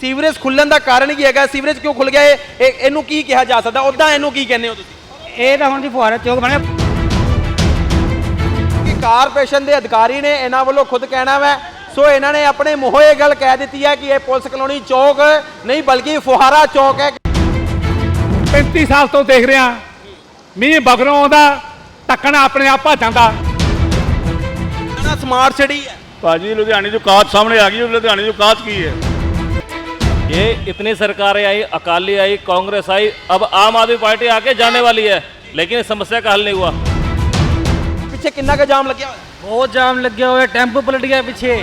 Sewerage ਖੁੱਲਣ ਦਾ ਕਾਰਨ ਕੀ ਹੈਗਾ? ਸੀਵਰੇਜ ਕਿਉਂ ਖੁੱਲ ਗਿਆ ਇਹ? ਇਹ- ਇਹਨੂੰ ਕੀ ਕਿਹਾ ਜਾ ਸਕਦਾ? ਉਦਾਂ ਇਹਨੂੰ ਕੀ ਕਹਿੰਦੇ ਹੋ ਤੁਸੀਂ? ਇਹ ਤਾਂ ਹੁਣ ਜੀ ਫੁਹਾਰਾ ਚੌਕ ਬਣਿਆ। ਕਿ ਕਾਰਪੋਰੇਸ਼ਨ ਦੇ ਅਧਿਕਾਰੀ ਨੇ ਇਹਨਾਂ ਵੱਲੋਂ ਖੁਦ ਕਹਿਣਾ ਵਾ। ਸੋ ਇਹਨਾਂ ਨੇ ਆਪਣੇ ਮੂੰਹੋਂ ਇਹ ਗੱਲ ਕਹਿ ਦਿੱਤੀ ਹੈ ਕਿ ਇਹ ਪੁਲਿਸ ਕਲੋਨੀ ਚੌਕ ਨਹੀਂ ਬਲਕਿ ਫੁਹਾਰਾ ਚੌਕ ਹੈ। 35 ਸਾਲ ਤੋਂ ਦੇਖ ਰਿਹਾ। ਮੀਂਹ ਬਗਰੋਂ ਆਉਂਦਾ ਟੱਕਣਾ ਆਪਣੇ ਆਪ ਭੱਜ ਜਾਂਦਾ। ਨਾ ਸਮਾਰਟ ਸਿਟੀ ਹੈ। ਭਾਜੀ ਲੁਧਿਆਣੇ ਜੋ ਕਾਤ ਸਾਹਮਣੇ ਆ ਗਈ ਉਹ ਲੁਧਿਆਣੇ ਜੋ ਕਾਤ ਕੀ ਹੈ? ये इतनी सरकारें आई अकाली आई कांग्रेस आई अब आम आदमी पार्टी आके जाने वाली है लेकिन इस समस्या का हल नहीं हुआ ਪਿੱਛੇ ਕਿੰਨਾ ਕੁ ਜਾਮ ਲੱਗਿਆ ਹੋਇਆ ਬਹੁਤ ਜਾਮ ਲੱਗਿਆ ਹੋਇਆ ਟੈਂਪੂ ਪਲਟ ਗਿਆ ਪਿੱਛੇ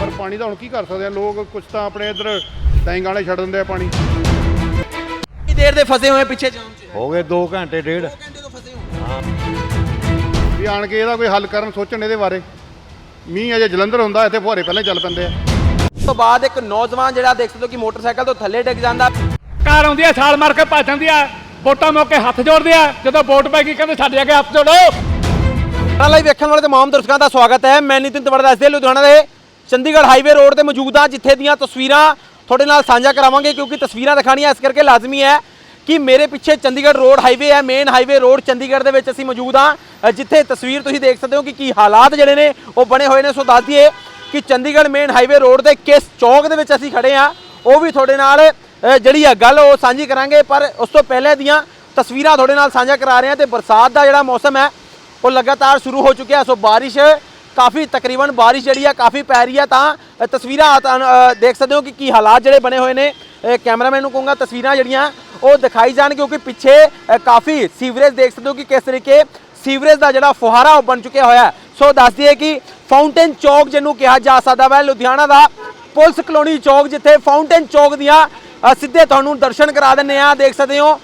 ਪਰ ਪਾਣੀ ਦਾ ਹੁਣ ਕੀ ਕਰ ਸਕਦੇ ਆ ਲੋਕ ਕੁਝ ਤਾਂ ਆਪਣੇ ਇੱਧਰ ਟੈਂਕ ਵਾਲੇ ਛੱਡ ਦਿੰਦੇ ਆ ਪਾਣੀ ਕਿੰਨੀ ਦੇਰ ਦੇ ਫਸੇ ਹੋਏ ਪਿੱਛੇ ਜਾਮ 'ਚ ਹੋ ਗਏ 2 ਘੰਟੇ ਡੇਢ ਘੰਟੇ ਤੋਂ ਫਸੇ ਹੋ ਵੀ ਆਣ ਕੇ ਇਹਦਾ ਕੋਈ ਹੱਲ ਕਰਨ ਸੋਚਣ ਇਹਦੇ ਬਾਰੇ ਮੀਂਹ ਅਜੇ ਜਲੰਧਰ ਹੁੰਦਾ ਇੱਥੇ ਫੁਹਾਰੇ ਪਹਿਲਾਂ ਚੱਲ ਪੈਂਦੇ ਆ ਉਸ ਤੋਂ ਬਾਅਦ ਇੱਕ ਨੌਜਵਾਨ ਜਿਹੜਾ ਦੇਖ ਸਕਦੇ ਹੋ ਕਿ ਮੋਟਰਸਾਈਕਲ ਤੋਂ ਥੱਲੇ ਡਿੱਗ ਜਾਂਦਾ। ਕਾਰ ਆਉਂਦੀ ਆ ਛਾਲ ਮਾਰ ਕੇ ਭੱਜ ਜਾਂਦੀ ਆ। ਵੋਟਾਂ ਮੌਕੇ ਹੱਥ ਜੋੜਦੇ ਆ। ਜਦੋਂ ਵੋਟ ਪੈ ਗਈ ਕਹਿੰਦੇ ਸਾਡੇ ਅੱਗੇ ਹੱਥ ਜੋੜੋ। ਲਾਈਵ ਵੇਖਣ ਵਾਲੇ ਤਮਾਮ ਦਰਸ਼ਕਾਂ ਦਾ ਸਵਾਗਤ ਹੈ। ਮੈਂ ਨਿਤਿਨ ਤਵੜ ਦੱਸਦੇ ਲੁਧਿਆਣਾ ਦੇ ਚੰਡੀਗੜ੍ਹ ਹਾਈਵੇ ਰੋਡ ਤੇ ਮੌਜੂਦ ਹਾਂ ਜਿੱਥੇ ਦੀਆਂ ਤਸਵੀਰਾਂ ਤੁਹਾਡੇ ਨਾਲ ਸਾਂਝਾ ਕਰਾਵਾਂਗੇ ਕਿਉਂਕਿ ਤਸਵੀਰਾਂ ਦਿਖਾਣੀਆਂ ਇਸ ਕਰਕੇ ਲਾਜ਼ਮੀ ਹੈ ਕਿ ਮੇਰੇ ਪਿੱਛੇ ਚੰਡੀਗੜ੍ਹ ਰੋਡ ਹਾਈਵੇ ਹੈ ਮੇਨ ਹਾਈਵੇ ਰੋਡ ਚੰਡੀਗੜ੍ਹ ਦੇ ਵਿੱਚ ਅਸੀਂ ਮੌਜੂਦ ਅ, ਜਿੱਥੇ ਤਸਵੀਰ ਤੁਸੀਂ ਦੇਖ ਸਕਦੇ ਹੋ ਕਿ ਕੀ ਹਾਲਾਤ ਜਿਹੜੇ ਨੇ ਉਹ ਬਣੇ ਹੋਏ ਨੇ। ਸੋ ਦੱਸ ਦਈਏ ਕਿ ਚੰਡੀਗੜ੍ਹ ਮੇਨ ਹਾਈਵੇ ਰੋਡ ਦੇ ਕਿਸ ਚੌਕ ਦੇ ਵਿੱਚ ਅਸੀਂ ਖੜੇ ਹਾਂ, ਉਹ ਵੀ ਤੁਹਾਡੇ ਨਾਲ ਜਿਹੜੀ ਆ ਗੱਲ ਉਹ ਸਾਂਝੀ ਕਰਾਂਗੇ, ਪਰ ਉਸ ਤੋਂ ਪਹਿਲੇ ਦੀਆਂ ਤਸਵੀਰਾਂ ਤੁਹਾਡੇ ਨਾਲ ਸਾਂਝਾ ਕਰਾ ਰਹੇ ਹਾਂ ਤੇ ਬਰਸਾਤ ਦਾ ਜਿਹੜਾ ਮੌਸਮ ਹੈ, ਉਹ ਲਗਾਤਾਰ ਸ਼ੁਰੂ ਹੋ ਚੁੱਕਿਆ ਸੋ ਬਾਰਿਸ਼ ਕਾਫੀ ਤਕਰੀਬਨ ਬਾਰਿਸ਼ ਜਿਹੜੀ ਆ ਕਾਫੀ ਪੈ ਰਹੀ ਆ, ਤਾਂ ਤਸਵੀਰਾਂ ਦੇਖ ਸਕਦੇ ਹੋ ਕਿ ਕੀ ਹਾਲਾਤ ਜਿਹੜੇ ਬਣੇ ਹੋਏ ਨੇ। ਕੈਮਰਾਮੈਨ ਨੂੰ ਕਹੂੰਗਾ ਤਸਵੀਰਾਂ ਜਿਹੜੀਆਂ, ਉਹ ਦਿਖਾਈ ਜਾਣ ਕਿਉਂਕਿ ਪਿੱਛੇ ਕਾਫੀ ਸੀਵਰੇਜ ਦੇਖ ਸਕਦੇ ਹੋ ਕਿ ਕਿਸ ਤਰੀਕੇ ਸੀਵਰੇਜ ਦਾ ਜਿਹੜਾ ਫੁਹਾਰਾ ਉਹ ਬਣ ਚੁੱਕਿਆ ਹੋਇਆ ਸੋ ਦੱਸ ਦਈਏ ਕਿ ਫਾਊਂਟੇਨ ਚੌਕ ਜਿਹਨੂੰ ਕਿਹਾ ਜਾ ਸਕਦਾ ਵਾ। ਲੁਧਿਆਣਾ ਦਾ ਪੁਲਿਸ ਕਲੋਨੀ ਚੌਕ, ਜਿੱਥੇ ਫਾਊਂਟੇਨ ਚੌਕ ਦੀਆਂ ਸਿੱਧੇ ਤੁਹਾਨੂੰ ਦਰਸ਼ਨ ਕਰਾ ਦਿੰਨੇ ਆ ਦੇਖ ਸਕਦੇ ਹੋ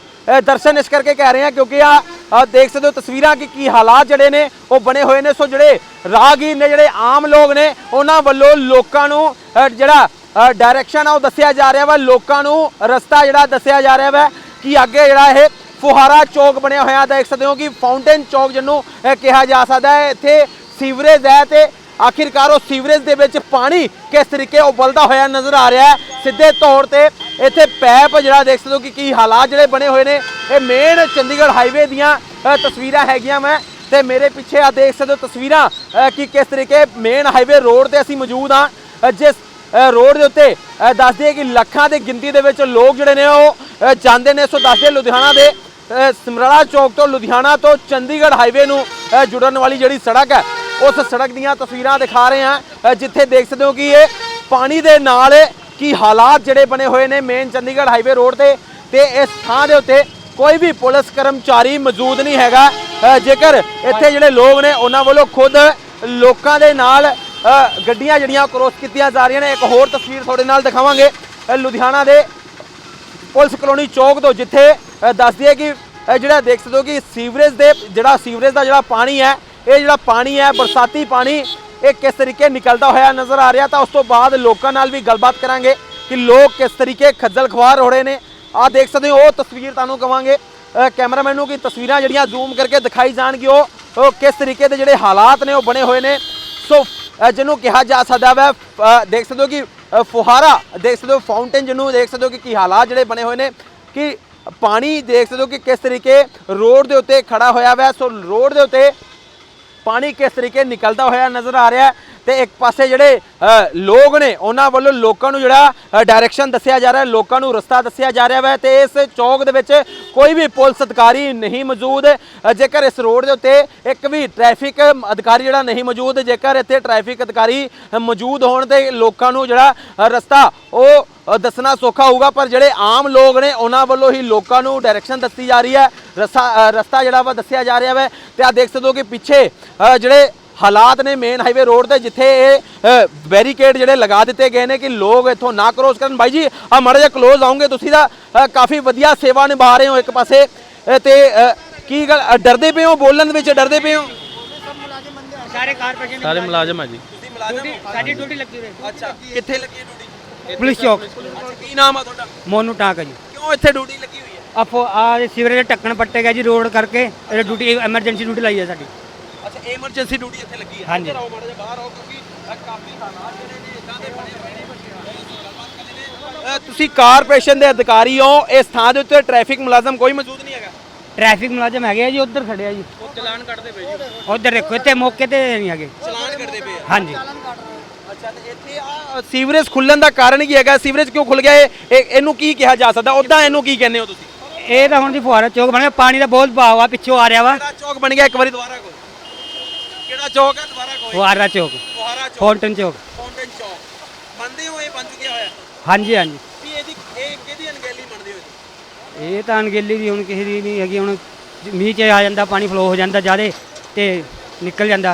ਦਰਸ਼ਨ ਇਸ ਕਰਕੇ ਕਹਿ ਰਹੇ ਆ ਕਿਉਂਕਿ ਆ ਦੇਖ ਸਕਦੇ ਹੋ ਤਸਵੀਰਾਂ ਕਿ ਕੀ ਹਾਲਾਤ ਜਿਹੜੇ ਨੇ, ਉਹ ਬਣੇ ਹੋਏ ਨੇ। ਸੋ ਜਿਹੜੇ ਰਾਹਗੀਰ ਨੇ, ਜਿਹੜੇ ਆਮ ਲੋਕ ਨੇ, ਉਹਨਾਂ ਵੱਲੋਂ ਲੋਕਾਂ ਨੂੰ ਜਿਹੜਾ ਡਾਇਰੈਕਸ਼ਨ ਆ, ਉਹ ਦੱਸਿਆ ਜਾ ਰਿਹਾ ਵਾ। ਲੋਕਾਂ ਨੂੰ ਰਸਤਾ ਜਿਹੜਾ ਦੱਸਿਆ ਜਾ ਰਿਹਾ ਵਾ ਕਿ ਅੱਗੇ ਜਿਹੜਾ ਇਹ ਫੁਹਾਰਾ ਚੌਕ ਬਣਿਆ ਹੋਇਆ। ਦੇਖ ਸਕਦੇ ਹੋ ਕਿ ਫਾਊਂਟੇਨ ਚੌਕ ਜਿਹਨੂੰ ਕਿਹਾ ਜਾ ਸਕਦਾ ਹੈ। ਇੱਥੇ ਸੀਵਰੇਜ ਹੈ ਤੇ ਆਖਿਰਕਾਰ ਉਹ ਸੀਵਰੇਜ ਦੇ ਵਿੱਚ ਪਾਣੀ ਕਿਸ ਤਰੀਕੇ ਉਬਲਦਾ ਹੋਇਆ ਨਜ਼ਰ ਆ ਰਿਹਾ ਹੈ। ਸਿੱਧੇ ਤੌਰ ਤੇ ਇੱਥੇ ਪੈਪ ਜਿਹੜਾ ਦੇਖ ਸਕਦੇ ਹੋ ਕਿ ਕੀ ਹਾਲਾਤ ਜਿਹੜੇ ਬਣੇ ਹੋਏ ਨੇ। ਇਹ ਮੇਨ ਚੰਡੀਗੜ੍ਹ ਹਾਈਵੇ ਦੀਆਂ ਤਸਵੀਰਾਂ ਹੈਗੀਆਂ ਮੈਂ ਤੇ ਮੇਰੇ ਪਿੱਛੇ ਆ ਦੇਖ ਸਕਦੇ ਹੋ ਤਸਵੀਰਾਂ ਕਿ ਕਿਸ ਤਰੀਕੇ ਮੇਨ ਹਾਈਵੇ ਰੋਡ ਤੇ ਅਸੀਂ ਮੌਜੂਦ ਹਾਂ। ਜਿਸ ਰੋਡ ਦੇ ਉੱਤੇ ਅ, ਦੱਸ ਦਈਏ ਕਿ ਲੱਖਾਂ ਦੀ ਗਿਣਤੀ ਦੇ ਵਿੱਚ ਲੋਕ ਜਿਹੜੇ ਨੇ ਉਹ ਜਾਂਦੇ ਨੇ। ਸੋ ਦੱਸਦੇ ਲੁਧਿਆਣਾ ਦੇ ਸਮਰਾਲਾ ਚੌਕ ਤੋਂ ਲੁਧਿਆਣਾ ਤੋਂ ਚੰਡੀਗੜ੍ਹ ਹਾਈਵੇ ਨੂੰ ਜੁੜਨ ਵਾਲੀ ਜਿਹੜੀ ਸੜਕ ਹੈ ਉਸ ਸੜਕ ਦੀਆਂ ਤਸਵੀਰਾਂ ਦਿਖਾ ਰਹੇ ਹਾਂ ਜਿੱਥੇ ਦੇਖ ਸਕਦੇ ਹੋ ਕਿ ਇਹ ਪਾਣੀ ਦੇ ਨਾਲ ਕੀ ਹਾਲਾਤ ਜਿਹੜੇ ਬਣੇ ਹੋਏ ਨੇ ਮੇਨ ਚੰਡੀਗੜ੍ਹ ਹਾਈਵੇ ਰੋਡ ਤੇ ਤੇ ਇਸ ਥਾਂ ਦੇ ਉੱਤੇ ਕੋਈ ਵੀ ਪੁਲਿਸ ਕਰਮਚਾਰੀ ਮੌਜੂਦ ਨਹੀਂ ਹੈਗਾ। ਜੇਕਰ ਇੱਥੇ ਜਿਹੜੇ ਲੋਕ ਨੇ, ਉਹਨਾਂ ਵੱਲੋਂ ਖੁਦ ਲੋਕਾਂ ਦੇ ਨਾਲ ਗੱਡੀਆਂ ਜਿਹੜੀਆਂ ਕ੍ਰੋਸ ਕੀਤੀਆਂ ਜਾ ਰਹੀਆਂ ਨੇ। ਇੱਕ ਹੋਰ ਤਸਵੀਰ ਤੁਹਾਡੇ ਨਾਲ ਦਿਖਾਵਾਂਗੇ। ਲੁਧਿਆਣਾ ਦੇ ਪੁਲਿਸ ਕਲੋਨੀ ਚੌਕ ਤੋਂ ਜਿੱਥੇ ਦੱਸਦੀ ਹੈ ਕਿ ਜਿਹੜਾ ਦੇਖ ਸਕਦੇ ਹੋ ਕਿ ਸੀਵਰੇਜ ਦੇ, ਜਿਹੜਾ ਸੀਵਰੇਜ ਦਾ ਜਿਹੜਾ ਪਾਣੀ ਹੈ ਇਹ ਜਿਹੜਾ ਪਾਣੀ ਹੈ, ਬਰਸਾਤੀ ਪਾਣੀ, ਇਹ ਕਿਸ ਤਰੀਕੇ ਨਿਕਲਦਾ ਹੋਇਆ ਨਜ਼ਰ ਆ ਰਿਹਾ? ਤਾਂ ਉਸ ਤੋਂ ਬਾਅਦ ਲੋਕਾਂ ਨਾਲ ਵੀ ਗੱਲਬਾਤ ਕਰਾਂਗੇ ਕਿ ਲੋਕ ਕਿਸ ਤਰੀਕੇ ਖੱਜਲ ਖਵਾਰ ਹੋ ਰਹੇ ਨੇ। ਆਹ ਦੇਖ ਸਕਦੇ ਹੋ, ਉਹ ਤਸਵੀਰ ਤੁਹਾਨੂੰ ਕਵਾਂਗੇ। ਕੈਮਰਾਮੈਨ ਨੂੰ ਕਿ ਤਸਵੀਰਾਂ ਜਿਹੜੀਆਂ ਜ਼ੂਮ ਕਰਕੇ ਦਿਖਾਈ ਜਾਣਗੇ ਉਹ ਕਿਸ ਤਰੀਕੇ ਦੇ ਜਿਹੜੇ ਹਾਲਾਤ ਨੇ, ਉਹ ਬਣੇ ਹੋਏ ਨੇ। ਸੋ ਜਿਹਨੂੰ ਕਿਹਾ ਜਾ ਸਕਦਾ ਵੈ ਦੇਖ ਸਕਦੇ ਹੋ ਕਿ ਫੁਹਾਰਾ, ਦੇਖ ਸਕਦੇ ਹੋ ਫਾਊਂਟੇਨ ਜਿਹਨੂੰ, ਦੇਖ ਸਕਦੇ ਹੋ ਕਿ ਕੀ ਹਾਲਾਤ ਜਿਹੜੇ ਬਣੇ ਹੋਏ ਨੇ, ਕਿ ਪਾਣੀ ਦੇਖ ਸਕਦੇ ਹੋ ਕਿ ਕਿਸ ਤਰੀਕੇ ਰੋਡ ਦੇ ਉੱਤੇ ਖੜਾ ਹੋਇਆ ਵੈ। ਸੋ ਰੋਡ ਦੇ ਉੱਤੇ ਪਾਣੀ ਕਿਸ ਤਰੀਕੇ ਨਿਕਲਦਾ ਹੋਇਆ ਨਜ਼ਰ ਆ ਰਿਹਾ ਹੈ? ਤੇ ਇੱਕ ਪਾਸੇ ਜਿਹੜੇ ਲੋਕ ਨੇ, ਉਹਨਾਂ ਵੱਲੋਂ ਲੋਕਾਂ ਨੂੰ ਜਿਹੜਾ ਡਾਇਰੈਕਸ਼ਨ ਦੱਸਿਆ ਜਾ ਰਿਹਾ, ਲੋਕਾਂ ਨੂੰ ਰਸਤਾ ਦੱਸਿਆ ਜਾ ਰਿਹਾ ਹੈ ਤੇ ਇਸ ਚੌਕ ਦੇ ਵਿੱਚ ਕੋਈ ਵੀ ਪੁਲਿਸ ਅਧਿਕਾਰੀ ਨਹੀਂ ਮੌਜੂਦ। ਜੇਕਰ ਇਸ ਰੋਡ ਦੇ ਉੱਤੇ ਇੱਕ ਵੀ ਟ੍ਰੈਫਿਕ ਅਧਿਕਾਰੀ ਜਿਹੜਾ ਨਹੀਂ ਮੌਜੂਦ, ਜੇਕਰ ਇੱਥੇ ਟ੍ਰੈਫਿਕ ਅਧਿਕਾਰੀ ਮੌਜੂਦ ਹੋਣ ਤੇ ਲੋਕਾਂ ਨੂੰ ਜਿਹੜਾ ਰਸਤਾ ਉਹ ਦੱਸਣਾ ਸੌਖਾ ਹੋਊਗਾ। ਪਰ ਜਿਹੜੇ ਆਮ ਲੋਕ ਨੇ, ਉਹਨਾਂ ਵੱਲੋਂ ਹੀ ਲੋਕਾਂ ਨੂੰ ਡਾਇਰੈਕਸ਼ਨ ਦੱਸੀ ਜਾ ਰਹੀ ਹੈ। ਰਸਤਾ ਰਸਤਾ ਜਿਹੜਾ ਵਾ ਦੱਸਿਆ ਜਾ ਰਿਹਾ ਹੈ ਤੇ ਆ ਦੇਖ ਸਕਦੇ ਹੋ ਕਿ ਪਿੱਛੇ ਜਿਹੜੇ ਹਾਲਾਤ ਨੇ ਮੇਨ ਹਾਈਵੇ ਰੋਡ ਤੇ ਜਿੱਥੇ ਇਹ ਬੈਰੀਕੇਡ ਜਿਹੜੇ ਲਗਾ ਦਿੱਤੇ ਗਏ ਨੇ ਕਿ ਲੋਕ ਇੱਥੋਂ ਨਾ ਕ੍ਰੋਸ ਕਰਨ। ਬਾਈ ਜੀ ਆ ਮੜਾ ਜਿਹਾ ਕਲੋਜ਼ ਆਉਂਗੇ ਤੁਸੀਂ ਤਾਂ ਕਾਫੀ ਵਧੀਆ ਸੇਵਾ ਨਿਭਾ ਰਹੇ ਹੋ ਇੱਕ ਪਾਸੇ। ਤੇ ਕੀ ਗੱਲ ਡਰਦੇ ਪਏ ਹੋ? ਬੋਲਣ ਵਿੱਚ ਡਰਦੇ ਪਏ ਹੋ? ਸਾਰੇ ਮੁਲਾਜ਼ਮ ਆ ਜੀ। ਸਾਡੀ ਡਿਊਟੀ ਲੱਗੀ ਰਹੀ ਅੱਛਾ ਕਿੱਥੇ ਲੱਗੀ ਡਿਊਟੀ? ਪੁਲਿਸ ਚੌਕ। ਕੀ ਨਾਮ ਆ ਤੁਹਾਡਾ? ਮੋਨੂ ਟਾਂਕ ਜੀ। ਕਿਉਂ ਇੱਥੇ ਡਿਊਟੀ ਲੱਗੀ ਹੋਈ ਹੈ? ਆਪੋ ਆ ਸੀਵਰੇਜ ਟੱਕਣ ਪੱਟੇ ਗਿਆ ਜੀ ਰੋਡ ਕਰਕੇ। ਇਹ ਡਿਊਟੀ ਐਮਰਜੈਂਸੀ ਡਿਊਟੀ ਲਾਈ ਹੈ ਸਾਡੀ। ਅੱਛਾ ਐਮਰਜੈਂਸੀ ਡਿਊਟੀ ਇੱਥੇ ਲੱਗੀ ਹੈ। ਹਾਂਜੀ। ਇੱਧਰ ਆਓ ਮਾੜਾ ਜਿਹਾ ਬਾਹਰ ਆਓ ਕਿਉਂਕਿ ਅ, ਕਾਫੀ ਹਾਲਾਤ ਜਿਹੜੇ ਨੇ ਇਦਾਂ ਦੇ ਬਣੇ ਹੋਏ ਨੇ ਅ, ਅਸੀਂ ਗੱਲਬਾਤ ਕਰਦੇ ਨੇ। ਅ, ਤੁਸੀਂ ਕਾਰਪੋਰੇਸ਼ਨ ਦੇ ਅਧਿਕਾਰੀ ਹੋ ਇਸ ਥਾਂ ਦੇ ਉੱਤੇ ਟ੍ਰੈਫਿਕ ਮੁਲਾਜ਼ਮ ਕੋਈ ਮੌਜੂਦ ਨਹੀਂ ਹੈਗਾ? ਟ੍ਰੈਫਿਕ ਮੁਲਾਜ਼ਮ ਹੈਗੇ ਆ ਜੀ ਉੱਧਰ ਖੜੇ ਆ ਜੀ। ਉਹ ਚਲਾਨ ਕੱਢਦੇ ਪਏ ਜੀ। ਉੱਧਰ ਦੇਖੋ ਇੱਥੇ ਮੌਕੇ ਤੇ ਨਹੀਂ ਹੈਗੇ। ਚਲਾਨ ਕੱਢਦੇ ਪਏ ਆ। ਹਾਂਜੀ। ਅੱਛਾ ਤੇ ਇੱਥੇ ਆ ਸੀਵਰੇਜ ਖੁੱਲਣ ਦਾ ਕਾਰਨ ਕੀ ਹੈਗਾ? ਸੀਵਰੇਜ ਕਿਉਂ ਖੁੱਲ ਗਿਆ? ਇਹ ਇਹ- ਇਹਨੂੰ ਕੀ ਕਿਹਾ ਜਾ ਸਕਦਾ? ਉਦਾਂ ਇਹਨੂੰ ਕੀ ਕਹਿੰਦੇ ਹੋ ਤੁਸੀਂ? ਇਹ ਤਾਂ ਹੁਣ ਜੀ ਫੁਹਾਰਾ ਚੌਕ ਬਣ ਗਿਆ ਪਾਣੀ ਦਾ ਬਹੁਤ ਬਹਾਵ ਆ ਪਿੱਛੋਂ ਆ ਰਿਹਾ ਵਾ। ਚੌਕ ਬਣ ਗਿਆ? ਇੱਕ ਵਾਰੀ ਦੁਬਾਰਾ ਕੋ ਕਿਹੜਾ ਚੌਕ ਹੈ ਦੁਬਾਰਾ ਕੋ ਫੁਹਾਰਾ ਚੌਕ। ਫੁਹਾਰਾ ਚੌਕ। ਫਾਊਂਟਨ ਚੌਕ। ਫਾਊਂਟਨ ਚੌਕ। ਮੰਨਦੇ ਹੋ ਇਹ ਬਣ ਚੁੱਕਿਆ ਹੋਇਆ? ਹਾਂਜੀ ਹਾਂਜੀ। ਵੀ ਇਹਦੀ ਇਹ ਕਿਹਦੀ ਅਣਗਹਿਲੀ ਮੰਨਦੇ ਹੋ ਜੀ ਇਹ ਤਾਂ ਅਣਗਹਿਲੀ ਦੀ ਹੁਣ ਕਿਸੇ ਦੀ ਨਹੀਂ ਹੈਗੀ। ਹੁਣ ਮੀਂਹ 'ਚ ਆ ਜਾਂਦਾ ਪਾਣੀ ਫਲੋ ਹੋ ਜਾਂਦਾ ਜਿਆਦੇ ਤੇ ਨਿਕਲ ਜਾਂਦਾ।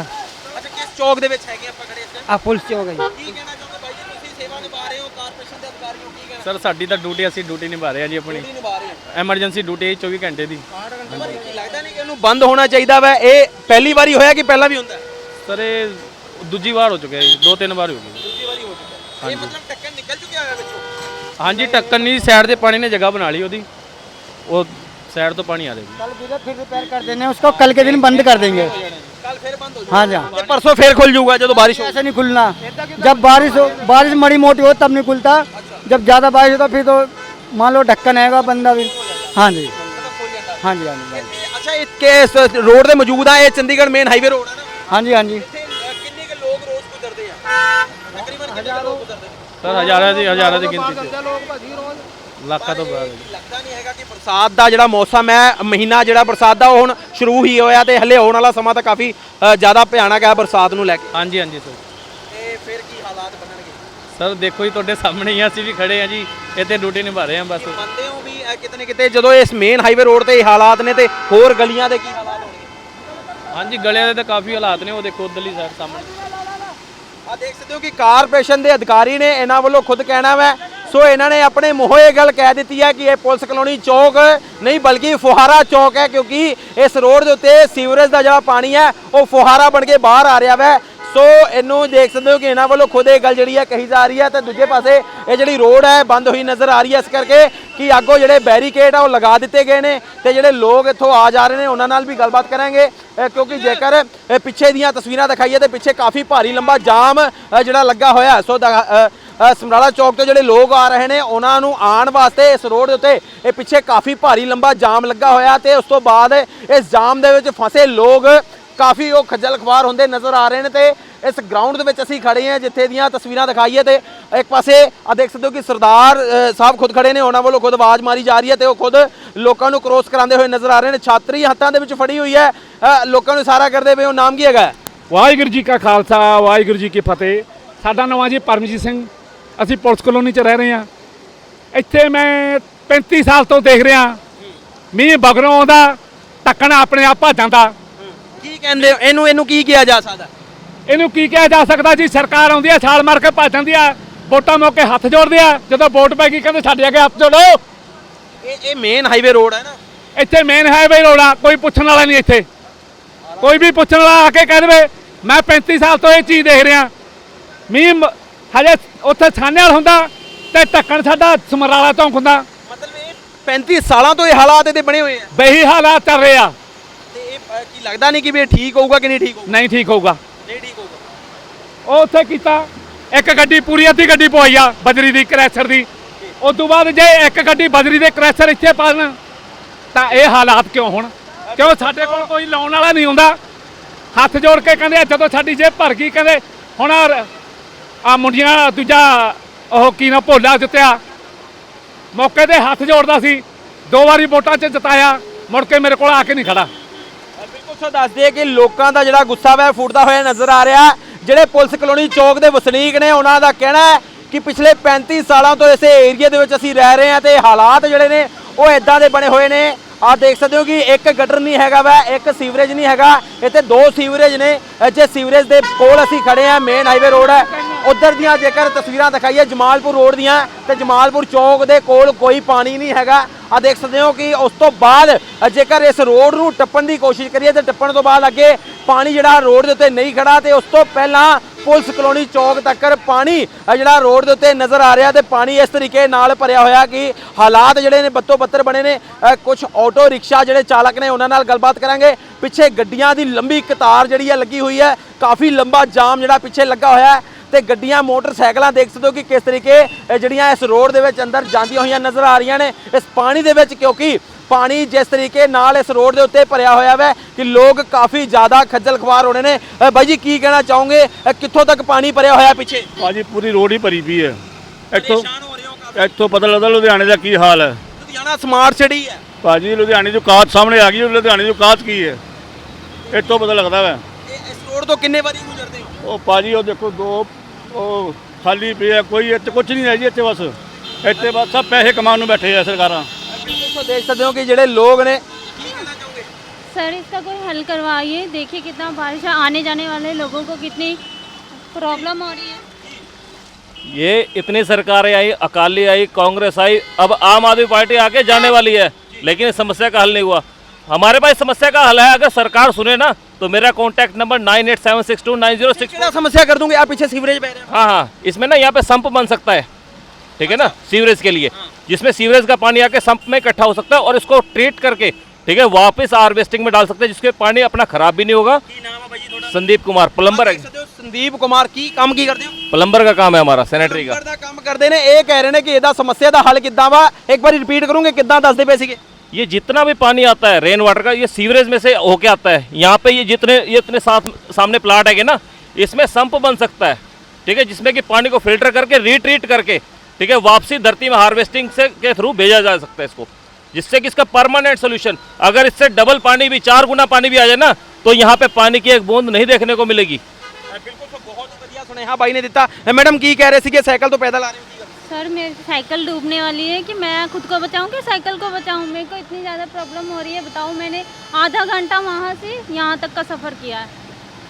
ਅੱਛਾ ਕਿਸ ਚੌਕ ਦੇ ਵਿੱਚ ਹੈਗੇ ਆਪਾਂ ਖੜੇ ਇਸ ਆ ਪੁਲਿਸ ਚੌਕ ਹੈ ਜੀ। ਕੀ ਕਹਿਣਾ ਚਾਹੁੰਦੇ ਬਾਈ ਜੀ? ਤੁਸੀਂ ਸੇਵਾ ਨਿਭਾ ਰਹੇ ਹੋ ਕਾਰਪੋਰੇਸ਼ਨ ਦੇ ਅਧਿਕਾਰੀ ਹੋ ਕੀ ਕਹਿਣਾ? ਸਰ ਸਾਡੀ ਤਾਂ ਡਿਊਟੀ ਅਸੀਂ ਡਿਊਟੀ ਨਿਭਾ ਰਹੇ ਹਾਂ ਜੀ ਆਪਣੀ। ਕੀ ਨਿਭਾ ਰਹੇ ਹੋ। ਐਮਰਜੈਂਸੀ ਡਿਊਟੀ ਹੈ 24 ਘੰਟੇ ਦੀ। ਪਰ ਕੀ ਲੱਗਦਾ ਨਹੀਂ ਕਿ ਇਹਨੂੰ ਬੰਦ ਹੋਣਾ ਚਾਹੀਦਾ ਵਾ ਇਹ ਪਹਿਲੀ ਵਾਰੀ ਹੋਇਆ ਕਿ ਪਹਿਲਾਂ ਵੀ ਹੁੰਦਾ ਹੈ? ਸਰ ਇਹ ਦੂਜੀ ਵਾਰ ਹੋ ਚੁੱਕਿਆ ਜੀ ਦੋ ਤਿੰਨ ਵਾਰ ਹੋ ਗਈ ਦੂਜੀ ਵਾਰੀ ਹੋ ਚੁੱਕਾ ਇਹ ਮਤਲਬ ਟੱਕਰ ਨਿਕਲ ਚੁੱਕਿਆ ਹੋਇਆ ਵਿੱਚੋਂ ਹਾਂਜੀ ਟੱਕਣ ਨਹੀਂ ਸਾਈਡ ਤੇ ਪਾਣੀ ਨੇ ਜਗ੍ਹਾ ਬਣਾ ਲਈ ਉਹਦੀ ਉਹ ਸਾਈਡ ਤੋਂ ਪਾਣੀ ਆ ਰਿਹਾ ਜੀ कल भी फिर रिपेयर कर देंगे उसको कल के दिन बंद कर देंगे ਕੱਲ ਫੇਰ ਬੰਦ ਹੋ हाँ जी हाँ ਤੇ ਪਰਸੋਂ ਫੇਰ ਖੁੱਲ ਜਾਊਗਾ ਜਦੋਂ ਬਾਰਿਸ਼ ਹੋ ऐसे नहीं खुलना जब बारिश हो बारिश मड़ी मोटी हो तब नहीं खुलता जब ज़्यादा बारिश होता फिर तो मान लो ढक्कन हैगा बंदा भी हाँ जी हाँ जी हाँ जी भाई। ਅੱਛਾ ਇੱਥੇ ਇਸ ਰੋਡ ਤੇ ਮੌਜੂਦ ਆ ਇਹ ਚੰਡੀਗੜ੍ਹ ਮੇਨ ਹਾਈਵੇ ਰੋਡ ਹੈ ਨਾ? ਹਾਂਜੀ ਹਾਂਜੀ। ਕਿੰਨੇ ਕੁ ਲੋਕ ਰੋਜ਼ ਗੁਜ਼ਰਦੇ ਆ? ਤਕਰੀਬਨ ਕਿੰਨੇ ਲੋਕ ਗੁਜ਼ਰਦੇ ਨੇ? ਸਰ ਹਜ਼ਾਰਾਂ ਦੀ ਹਜ਼ਾਰਾਂ ਦੀ ਗਿਣਤੀ ਚ। ਲੱਖਾਂ ਤੋਂ ਬਾਅਦ। ਲੱਗਦਾ ਨਹੀਂ ਹੈਗਾ ਕਿ ਬਰਸਾਤ ਦਾ ਜਿਹੜਾ ਮੌਸਮ ਹੈ ਮਹੀਨਾ ਜਿਹੜਾ ਬਰਸਾਤ ਦਾ ਉਹ ਹੁਣ ਸ਼ੁਰੂ ਹੀ ਹੋਇਆ ਤੇ ਹਲੇ ਆਉਣ ਵਾਲਾ ਸਮਾਂ ਤਾਂ ਕਾਫੀ ਜ਼ਿਆਦਾ ਭਿਆਨਕ ਹੈ ਬਰਸਾਤ ਨੂੰ ਲੈ ਕੇ। ਹਾਂਜੀ ਹਾਂਜੀ ਸਰ। ਤੇ ਫਿਰ ਕੀ ਹਾਲਾਤ ਬਣਨਗੇ? ਸਰ ਦੇਖੋ ਜੀ ਤੁਹਾਡੇ ਸਾਹਮਣੇ ਹੀ ਅਸੀਂ ਵੀ ਖੜੇ ਆ ਜੀ। ਇੱਥੇ ਡਿਊਟੀ ਨਿਭਾ ਰਹੇ ਆ ਬਸ। ਮੰਨਦੇ ਹੋ ਵੀ ਅ, ਕਿਤੇ ਨਾ ਕਿਤੇ ਜਦੋਂ ਇਸ ਮੇਨ ਹਾਈਵੇ ਰੋਡ ਤੇ ਇਹ ਹਾਲਾਤ ਨੇ ਤੇ ਹੋਰ ਗਲੀਆਂ ਦੇ ਕੀ ਹਾਲਾਤ ਹੋਣਗੇ? ਹਾਂਜੀ ਗਲਿਆਂ ਦੇ ਤਾਂ ਕਾਫੀ ਹਾਲਾਤ ਨੇ ਉਹ ਦੇਖੋ ਉਧਰਲੀ ਸਾਈਡ ਸਾਹਮਣੇ। ਆ ਦੇਖ ਸਕਦੇ ਹੋ ਕਿ ਕਾਰਪੋਰੇਸ਼ਨ ਦੇ ਅਧਿਕਾਰੀ ਨੇ ਇਹਨਾਂ ਵੱਲੋਂ ਖੁਦ ਕਹਿਣਾ ਵੈ। ਸੋ ਇਹਨਾਂ ਨੇ ਆਪਣੇ ਮੂੰਹੋਂ ਇਹ ਗੱਲ ਕਹਿ ਦਿੱਤੀ ਹੈ ਕਿ ਇਹ ਪੁਲਿਸ ਕਲੋਨੀ ਚੌਕ ਨਹੀਂ ਬਲਕਿ ਫੁਹਾਰਾ ਚੌਕ ਹੈ ਕਿਉਂਕਿ ਇਸ ਰੋਡ ਦੇ ਉੱਤੇ ਸੀਵਰੇਜ ਦਾ ਜਿਹੜਾ ਪਾਣੀ ਹੈ ਉਹ ਫੁਹਾਰਾ ਬਣ ਕੇ ਬਾਹਰ ਆ ਰਿਹਾ ਵੈ। ਸੋ ਇਹਨੂੰ ਦੇਖ ਸਕਦੇ ਹੋ ਕਿ ਇਹਨਾਂ ਵੱਲੋਂ ਖੁਦ ਇਹ ਗੱਲ ਜਿਹੜੀ ਹੈ ਕਹੀ ਜਾ ਰਹੀ ਹੈ ਤੇ ਦੂਜੇ ਪਾਸੇ ਇਹ ਜਿਹੜੀ ਰੋਡ ਹੈ, ਬੰਦ ਹੋਈ ਨਜ਼ਰ ਆ ਰਹੀ ਹੈ ਇਸ ਕਰਕੇ ਕਿ ਅੱਗੋਂ ਜਿਹੜੇ ਬੈਰੀਕੇਡ ਆ ਉਹ ਲਗਾ ਦਿੱਤੇ ਗਏ ਨੇ ਤੇ ਜਿਹੜੇ ਲੋਕ ਇੱਥੋਂ ਆ ਜਾ ਰਹੇ ਨੇ, ਉਹਨਾਂ ਨਾਲ ਵੀ ਗੱਲਬਾਤ ਕਰਾਂਗੇ। ਕਿਉਂਕਿ ਜੇਕਰ ਪਿੱਛੇ ਦੀਆਂ ਤਸਵੀਰਾਂ ਦਿਖਾਈਏ ਤੇ ਪਿੱਛੇ ਕਾਫੀ ਭਾਰੀ ਲੰਬਾ ਜਾਮ ਜਿਹੜਾ ਲੱਗਾ ਹੋਇਆ। ਸੋ ਦਾ- ਸਮਰਾਲਾ ਚੌਕ ਤੋਂ ਜਿਹੜੇ ਲੋਕ ਆ ਰਹੇ ਨੇ, ਉਹਨਾਂ ਨੂੰ ਆਉਣ ਵਾਸਤੇ ਇਸ ਰੋਡ ਦੇ ਉੱਤੇ ਇਹ ਪਿੱਛੇ ਕਾਫੀ ਭਾਰੀ ਲੰਬਾ ਜਾਮ ਲੱਗਾ ਹੋਇਆ ਤੇ ਉਸ ਤੋਂ ਬਾਅਦ ਇਸ ਜਾਮ ਦੇ ਵਿੱਚ ਫਸੇ ਲੋਕ ਕਾਫੀ ਉਹ ਖੱਜਲ ਖਵਾਰ ਹੁੰਦੇ ਨਜ਼ਰ ਆ ਰਹੇ ਨੇ ਤੇ ਇਸ ਗਰਾਊਂਡ ਦੇ ਵਿੱਚ ਅਸੀਂ ਖੜੇ ਹਾਂ, ਜਿੱਥੇ ਦੀਆਂ ਤਸਵੀਰਾਂ ਦਿਖਾਈਏ ਤੇ ਇੱਕ ਪਾਸੇ ਆ ਦੇਖ ਸਕਦੇ ਹੋ ਕਿ ਸਰਦਾਰ ਸਾਹਿਬ ਖੁਦ ਖੜੇ ਨੇ, ਉਹਨਾਂ ਵੱਲੋਂ ਖੁਦ ਆਵਾਜ਼ ਮਾਰੀ ਜਾ ਰਹੀ ਹੈ ਤੇ ਉਹ ਖੁਦ ਲੋਕਾਂ ਨੂੰ ਕ੍ਰੋਸ ਕਰਾਉਂਦੇ ਹੋਏ ਨਜ਼ਰ ਆ ਰਹੇ ਨੇ। ਛਾਤਰੀ ਹੱਥਾਂ ਦੇ ਵਿੱਚ ਫੜੀ ਹੋਈ ਹੈ। ਲੋਕਾਂ ਨੂੰ ਇਸ਼ਾਰਾ ਕਰਦੇ ਪਏ ਉਹ ਨਾਮ ਕੀ ਹੈਗਾ? ਵਾਹਿਗੁਰੂ ਜੀ ਕਾ ਖਾਲਸਾ, ਵਾਹਿਗੁਰੂ ਜੀ ਕੀ ਫਤਿਹ। ਸਾਡਾ ਨਾਮ ਜੀ ਪਰਮਜੀਤ ਸਿੰਘ। ਅਸੀਂ ਪੁਲਿਸ ਕਲੋਨੀ 'ਚ ਰਹਿ ਰਹੇ ਹਾਂ। ਇੱਥੇ ਮੈਂ 35 ਸਾਲ ਤੋਂ ਦੇਖ ਰਿਹਾ। ਮੀਂਹ ਬਗਰੋਂ ਆਉਂਦਾ ਟੱਕਣਾ ਆਪਣੇ ਆਪ ਭੱਜ ਜਾਂਦਾ। ਕੀ ਕਹਿੰਦੇ ਹੋ? ਇਹਨੂੰ ਇਹਨੂੰ ਕੀ ਕਿਹਾ ਜਾ ਸਕਦਾ? ਇਹਨੂੰ ਕੀ ਕਿਹਾ ਜਾ ਸਕਦਾ ਜੀ? ਸਰਕਾਰ ਆਉਂਦੀ ਆ ਛਾਲ ਮਾਰ ਕੇ ਭੱਜ ਜਾਂਦੀ ਆ ਵੋਟਾਂ ਮੌਕੇ ਹੱਥ ਜੋੜਦੇ ਆ। ਜਦੋਂ ਵੋਟ ਪੈ ਗਈ ਕਹਿੰਦੇ ਸਾਡੇ ਅੱਗੇ ਹੱਥ ਜੋੜੋ। ਇਹ ਇਹ ਮੇਨ ਹਾਈਵੇ ਰੋਡ ਹੈ ਨਾ। ਇੱਥੇ ਮੇਨ ਹਾਈਵੇ ਰੋਡ ਆ ਕੋਈ ਪੁੱਛਣ ਵਾਲਾ ਨਹੀਂ ਇੱਥੇ। ਕੋਈ ਵੀ ਪੁੱਛਣ ਵਾਲਾ ਆ ਕੇ ਕਹਿ ਦੇਵੇ ਮੈਂ 35 ਸਾਲ ਤੋਂ ਇਹ ਚੀਜ਼ ਦੇਖ ਰਿਹਾ। ਮੀਂਹ ਮ- ਹਜੇ ਉੱਥੇ ਛਾਨੇ ਵਾਲ ਹੁੰਦਾ ਤੇ ਢੱਕਣ ਸਾਡਾ ਸਮਰਾਲਾ ਚੌਂਕ ਹੁੰਦਾ। ਮਤਲਬ ਇਹ 35 ਸਾਲਾਂ ਤੋਂ ਇਹ ਹਾਲਾਤ ਇਹਦੇ ਬਣੇ ਹੋਏ ਆ। ਬਹੀ ਹਾਲਾਤ ਚੱਲ ਰਹੇ ਆ। ਤੇ ਕੀ ਲੱਗਦਾ ਨਹੀਂ ਕਿ ਵੀ ਇਹ ਠੀਕ ਹੋਊਗਾ ਕਿ ਨਹੀਂ ਠੀਕ ਹੋਊਗਾ? ਨਹੀਂ ਠੀਕ ਹੋਊਗਾ। ਨਹੀਂ ਠੀਕ ਹੋਊਗਾ। ਉਹ ਉੱਥੇ ਕੀਤਾ ਇੱਕ ਗੱਡੀ ਪੂਰੀ ਅੱਧੀ ਗੱਡੀ ਪਵਾਈ ਆ ਬਜਰੀ ਦੀ ਕ੍ਰੈਸ਼ਰ ਦੀ। ਉਸ ਤੋਂ ਬਾਅਦ ਜੇ ਇੱਕ ਗੱਡੀ ਬਜਰੀ ਦੇ ਕ੍ਰੈਸ਼ਰ ਇੱਥੇ ਪਾਣ ਤਾਂ ਇਹ ਹਾਲਾਤ ਕਿਉਂ ਹੋਣ? ਕਿਉਂ ਸਾਡੇ ਕੋਲ ਕੋਈ ਲਾਉਣ ਵਾਲਾ ਨਹੀਂ ਹੁੰਦਾ? ਹੱਥ ਜੋੜ ਕੇ ਕਹਿੰਦੇ ਆ, ਜਦੋਂ ਸਾਡੀ ਜੇਬ ਭਰ ਗਈ ਕਹਿੰਦੇ ਹੁਣ ਆ ਮੁੰਡੀਆਂ ਦੂਜਾ ਉਹ ਕੀ ਨਾ ਭੋਲਾ ਜਿੱਤਿਆ। ਮੌਕੇ ਤੇ ਹੱਥ ਜੋੜਦਾ ਸੀ ਦੋ ਵਾਰੀ ਵੋਟਾਂ 'ਚ ਜਿਤਾਇਆ ਮੁੜ ਕੇ ਮੇਰੇ ਕੋਲ ਆ ਕੇ ਨਹੀਂ ਖੜਾ। ਸੋ ਦੱਸ ਦਈਏ ਕਿ ਲੋਕਾਂ ਦਾ ਜਿਹੜਾ ਗੁੱਸਾ ਵੈ ਫੁੱਟਦਾ ਹੋਇਆ ਨਜ਼ਰ ਆ ਰਿਹਾ। ਜਿਹੜੇ ਪੁਲਿਸ ਕਲੋਨੀ ਚੌਕ ਦੇ ਵਸਨੀਕ ਨੇ, ਉਹਨਾਂ ਦਾ ਕਹਿਣਾ ਹੈ ਕਿ ਪਿਛਲੇ 35 ਸਾਲਾਂ ਤੋਂ ਇਸੇ ਏਰੀਆ ਦੇ ਵਿੱਚ ਅਸੀਂ ਰਹਿ ਰਹੇ ਹਾਂ ਤੇ ਹਾਲਾਤ ਜਿਹੜੇ ਨੇ, ਉਹ ਇਦਾਂ ਦੇ ਬਣੇ ਹੋਏ ਨੇ। ਆਹ ਦੇਖ ਸਕਦੇ ਹੋ ਕਿ ਇੱਕ ਗਟਰ ਨਹੀਂ ਹੈਗਾ ਵਾ, ਇੱਕ ਸੀਵਰੇਜ ਨਹੀਂ ਹੈਗਾ। ਇੱਥੇ ਦੋ ਸੀਵਰੇਜ ਨੇ ਜੇ ਸੀਵਰੇਜ ਦੇ ਕੋਲ ਅਸੀਂ ਖੜੇ ਆ ਮੇਨ ਹਾਈਵੇ ਰੋਡ ਹੈ। ਉਧਰ ਦੀਆਂ ਜੇਕਰ ਤਸਵੀਰਾਂ ਦਿਖਾਈਏ ਜਮਾਲਪੁਰ ਰੋਡ ਦੀਆਂ, ਤੇ ਜਮਾਲਪੁਰ ਚੌਕ ਦੇ ਕੋਲ ਕੋਈ ਪਾਣੀ ਨਹੀਂ ਹੈਗਾ। ਆ ਦੇਖ ਸਕਦੇ ਹੋ ਕਿ ਉਸ ਤੋਂ ਬਾਅਦ ਜੇਕਰ ਇਸ ਰੋਡ ਨੂੰ ਟੱਪਣ ਦੀ ਕੋਸ਼ਿਸ਼ ਕਰੀਏ, ਤੇ ਟੱਪਣ ਤੋਂ ਬਾਅਦ ਅੱਗੇ ਪਾਣੀ ਜਿਹੜਾ ਰੋਡ ਦੇ ਉੱਤੇ ਨਹੀਂ ਖੜਾ, ਤੇ ਉਸ ਤੋਂ ਪਹਿਲਾਂ ਪੁਲਿਸ ਕਲੋਨੀ ਚੌਕ ਤੱਕ ਪਾਣੀ ਜਿਹੜਾ ਰੋਡ ਦੇ ਉੱਤੇ ਨਜ਼ਰ ਆ ਰਿਹਾ, ਤੇ ਪਾਣੀ ਇਸ ਤਰੀਕੇ ਨਾਲ ਭਰਿਆ ਹੋਇਆ ਕਿ ਹਾਲਾਤ ਜਿਹੜੇ ਨੇ ਬੱਤੋ ਬੱਤਰ ਬਣੇ ਨੇ। ਕੁਝ ਆਟੋ ਰਿਕਸ਼ਾ ਜਿਹੜੇ ਚਾਲਕ ਨੇ ਉਹਨਾਂ ਨਾਲ ਗੱਲਬਾਤ ਕਰਾਂਗੇ। ਪਿੱਛੇ ਗੱਡੀਆਂ ਦੀ ਲੰਬੀ ਕਤਾਰ ਜਿਹੜੀ ਹੈ ਲੱਗੀ ਹੋਈ ਹੈ। ਕਾਫੀ ਲੰਬਾ ਜਾਮ ਜਿਹੜਾ ਪਿੱਛੇ ਲੱਗਾ ਹੋਇਆ ਹੈ। ਤੇ ਗੱਡੀਆਂ ਮੋਟਰਸਾਈਕਲਾਂ ਦੇਖ ਸਕਦੇ ਹੋ ਕਿ ਕਿਸ ਤਰੀਕੇ ਜਿਹੜੀਆਂ ਇਸ ਰੋਡ ਦੇ ਵਿੱਚ ਅੰਦਰ ਜਾਂਦੀਆਂ ਹੋਈਆਂ ਨਜ਼ਰ ਆ ਰਹੀਆਂ ਨੇ। ਇਸ ਪਾਣੀ ਦੇ ਵਿੱਚ ਕਿਉਂਕਿ ਪਾਣੀ ਜਿਸ ਤਰੀਕੇ ਨਾਲ ਇਸ ਰੋਡ ਦੇ ਉੱਤੇ ਭਰਿਆ ਹੋਇਆ ਹੈ ਕਿ ਲੋਕ ਕਾਫੀ ਜ਼ਿਆਦਾ ਖੱਜਲ ਖਵਾਰ ਹੋਣੇ ਨੇ। ਬਾਈ ਜੀ ਕੀ ਕਹਿਣਾ ਚਾਹੋਗੇ? ਕਿੱਥੋਂ ਤੱਕ ਪਾਣੀ ਭਰਿਆ ਹੋਇਆ ਪਿੱਛੇ? ਭਾਜੀ ਪੂਰੀ ਰੋਡ ਹੀ ਭਰੀ ਪਈ ਹੈ। ਇੱਥੋਂ ਹੋ ਹੋ ਇੱਥੋਂ ਪਤਾ ਲੱਗਦਾ ਲੁਧਿਆਣੇ ਦਾ ਕੀ ਹਾਲ ਹੈ। ਲੁਧਿਆਣਾ ਸਮਾਰਟ ਸਿਟੀ ਹੈ। ਭਾਜੀ ਲੁਧਿਆਣੇ ਦੀ ਕਾਤ ਸਾਹਮਣੇ ਆ ਗਈ ਹੈ, ਲੁਧਿਆਣੇ ਦੀ ਕਾਤ ਕੀ ਹੈ? ਇੱਥੋਂ ਪਤਾ ਲੱਗਦਾ ਵਾ। ਇਹ ਇਸ ਰੋਡ ਤੋਂ ਕਿੰਨੇ ਵਾਰੀ ਗੁਜ਼ਰਦੇ ਹੋ? ਉਹ ਭਾਜੀ ਉਹ ਦੇਖੋ ਦੋ ਉਹ ਖਾਲੀ ਪਿਆ ਕੋਈ ਇੱਥੇ ਕੁਝ ਨਹੀਂ ਹੈ ਜੀ ਇੱਥੇ ਬਸ ਇੱਥੇ ਬਸ ਸਭ ਪੈਸੇ ਕਮਾਉਣ ਨੂੰ ਬੈਠੇ ਆ ਸਰਕਾਰਾਂ ਬਿਲਕੁਲ ਦੇਖ ਸਕਦੇ ਹੋ ਕਿ ਜਿਹੜੇ ਲੋਕ ਨੇ ਕੀ ਕਹਿਣਾ ਚਾਹੋਗੇ सर इसका कोई हल करवाइए देखिए कितना बारिश है आने जाने वाले लोगों को कितनी प्रॉब्लम हो रही है ये इतनी सरकारें आई अकाली आई कांग्रेस आई अब आम आदमी पार्टी आके जाने वाली है लेकिन इस समस्या का हल नहीं हुआ हमारे पास इस समस्या का हल है अगर सरकार सुने ना तो मेरा contact number nine eight seven six two nine zero six ਕਿਹੜਾ ਸਮੱਸਿਆ ਕਰ ਦੂੰਗੇ ਆ ਪਿੱਛੇ ਸੀਵਰੇਜ ਬਹਿ ਰਿਹਾ हाँ हाँ इसमें ना यहाँ पे संप बन सकता है ठीक है ना सीवरेज के लिए जिसमें सीवरेज का पानी आके संप में इकट्ठा हो सकता है और इसको ट्रीट करके ठीक है वापस हार्वेस्टिंग में डाल सकते हैं जिसके पानी अपना खराब भी नहीं होगा ਕੀ ਨਾਮ ਹੈ ਬਾਈ ਜੀ ਤੁਹਾਡਾ संदीप कुमार प्लम्बर ਦੇਖ है ਸਕਦੇ ਹੋ ਸੰਦੀਪ ਕੁਮਾਰ ਕੀ ਕੰਮ ਕੀ ਕਰਦੇ ਹੋ प्लम्बर का काम है हमारा सैनिटरी का ਨੰਬਰ ਦਾ ਕੰਮ ਕਰਦੇ ਨੇ ਇਹ ਕਹਿ ਰਹੇ ਨੇ ਕਿ ਇਹਦਾ ਸਮੱਸਿਆ ਦਾ ਹੱਲ ਕਿੱਦਾਂ ਵਾ ਇੱਕ ਵਾਰੀ ਰਿਪੀਟ ਕਰੂੰਗੇ ਕਿੱਦਾਂ ਦੱਸਦੇ ਪਏ ਸੀਗੇ ये जितना भी पानी आता है रेन वाटर का, ये सीवरेज में से होके आता है। यहाँ पे ये जितने, ये इतने साथ, सामने प्लाट है ना, इसमें संप बन सकता है, ठीक है? जिसमें कि पानी को फ़िल्टर करके रिट्रीट करके, ठीक है? वापसी धरती में हार्वेस्टिंग से, के थ्रू भेजा जा सकता है इसको। जिससे कि इसका परमानेंट सोल्यूशन अगर इससे डबल पानी भी, चार गुना पानी भी आ जाए ना तो यहाँ पे पानी की एक बूंद नहीं देखने को मिलेगी। बिल्कुल तो बहुत बढ़िया यहाँ भाई ने दिता। मैडम, की कह रहे थे कि साइकिल तो पैदल आ रही है सर मेरी साइकिल डूबने वाली है कि मैं खुद को बचाऊं कि साइकिल को बचाऊं मेरे को इतनी ज़्यादा प्रॉब्लम हो रही है बताओ मैंने आधा घंटा वहाँ से यहाँ तक का सफ़र किया है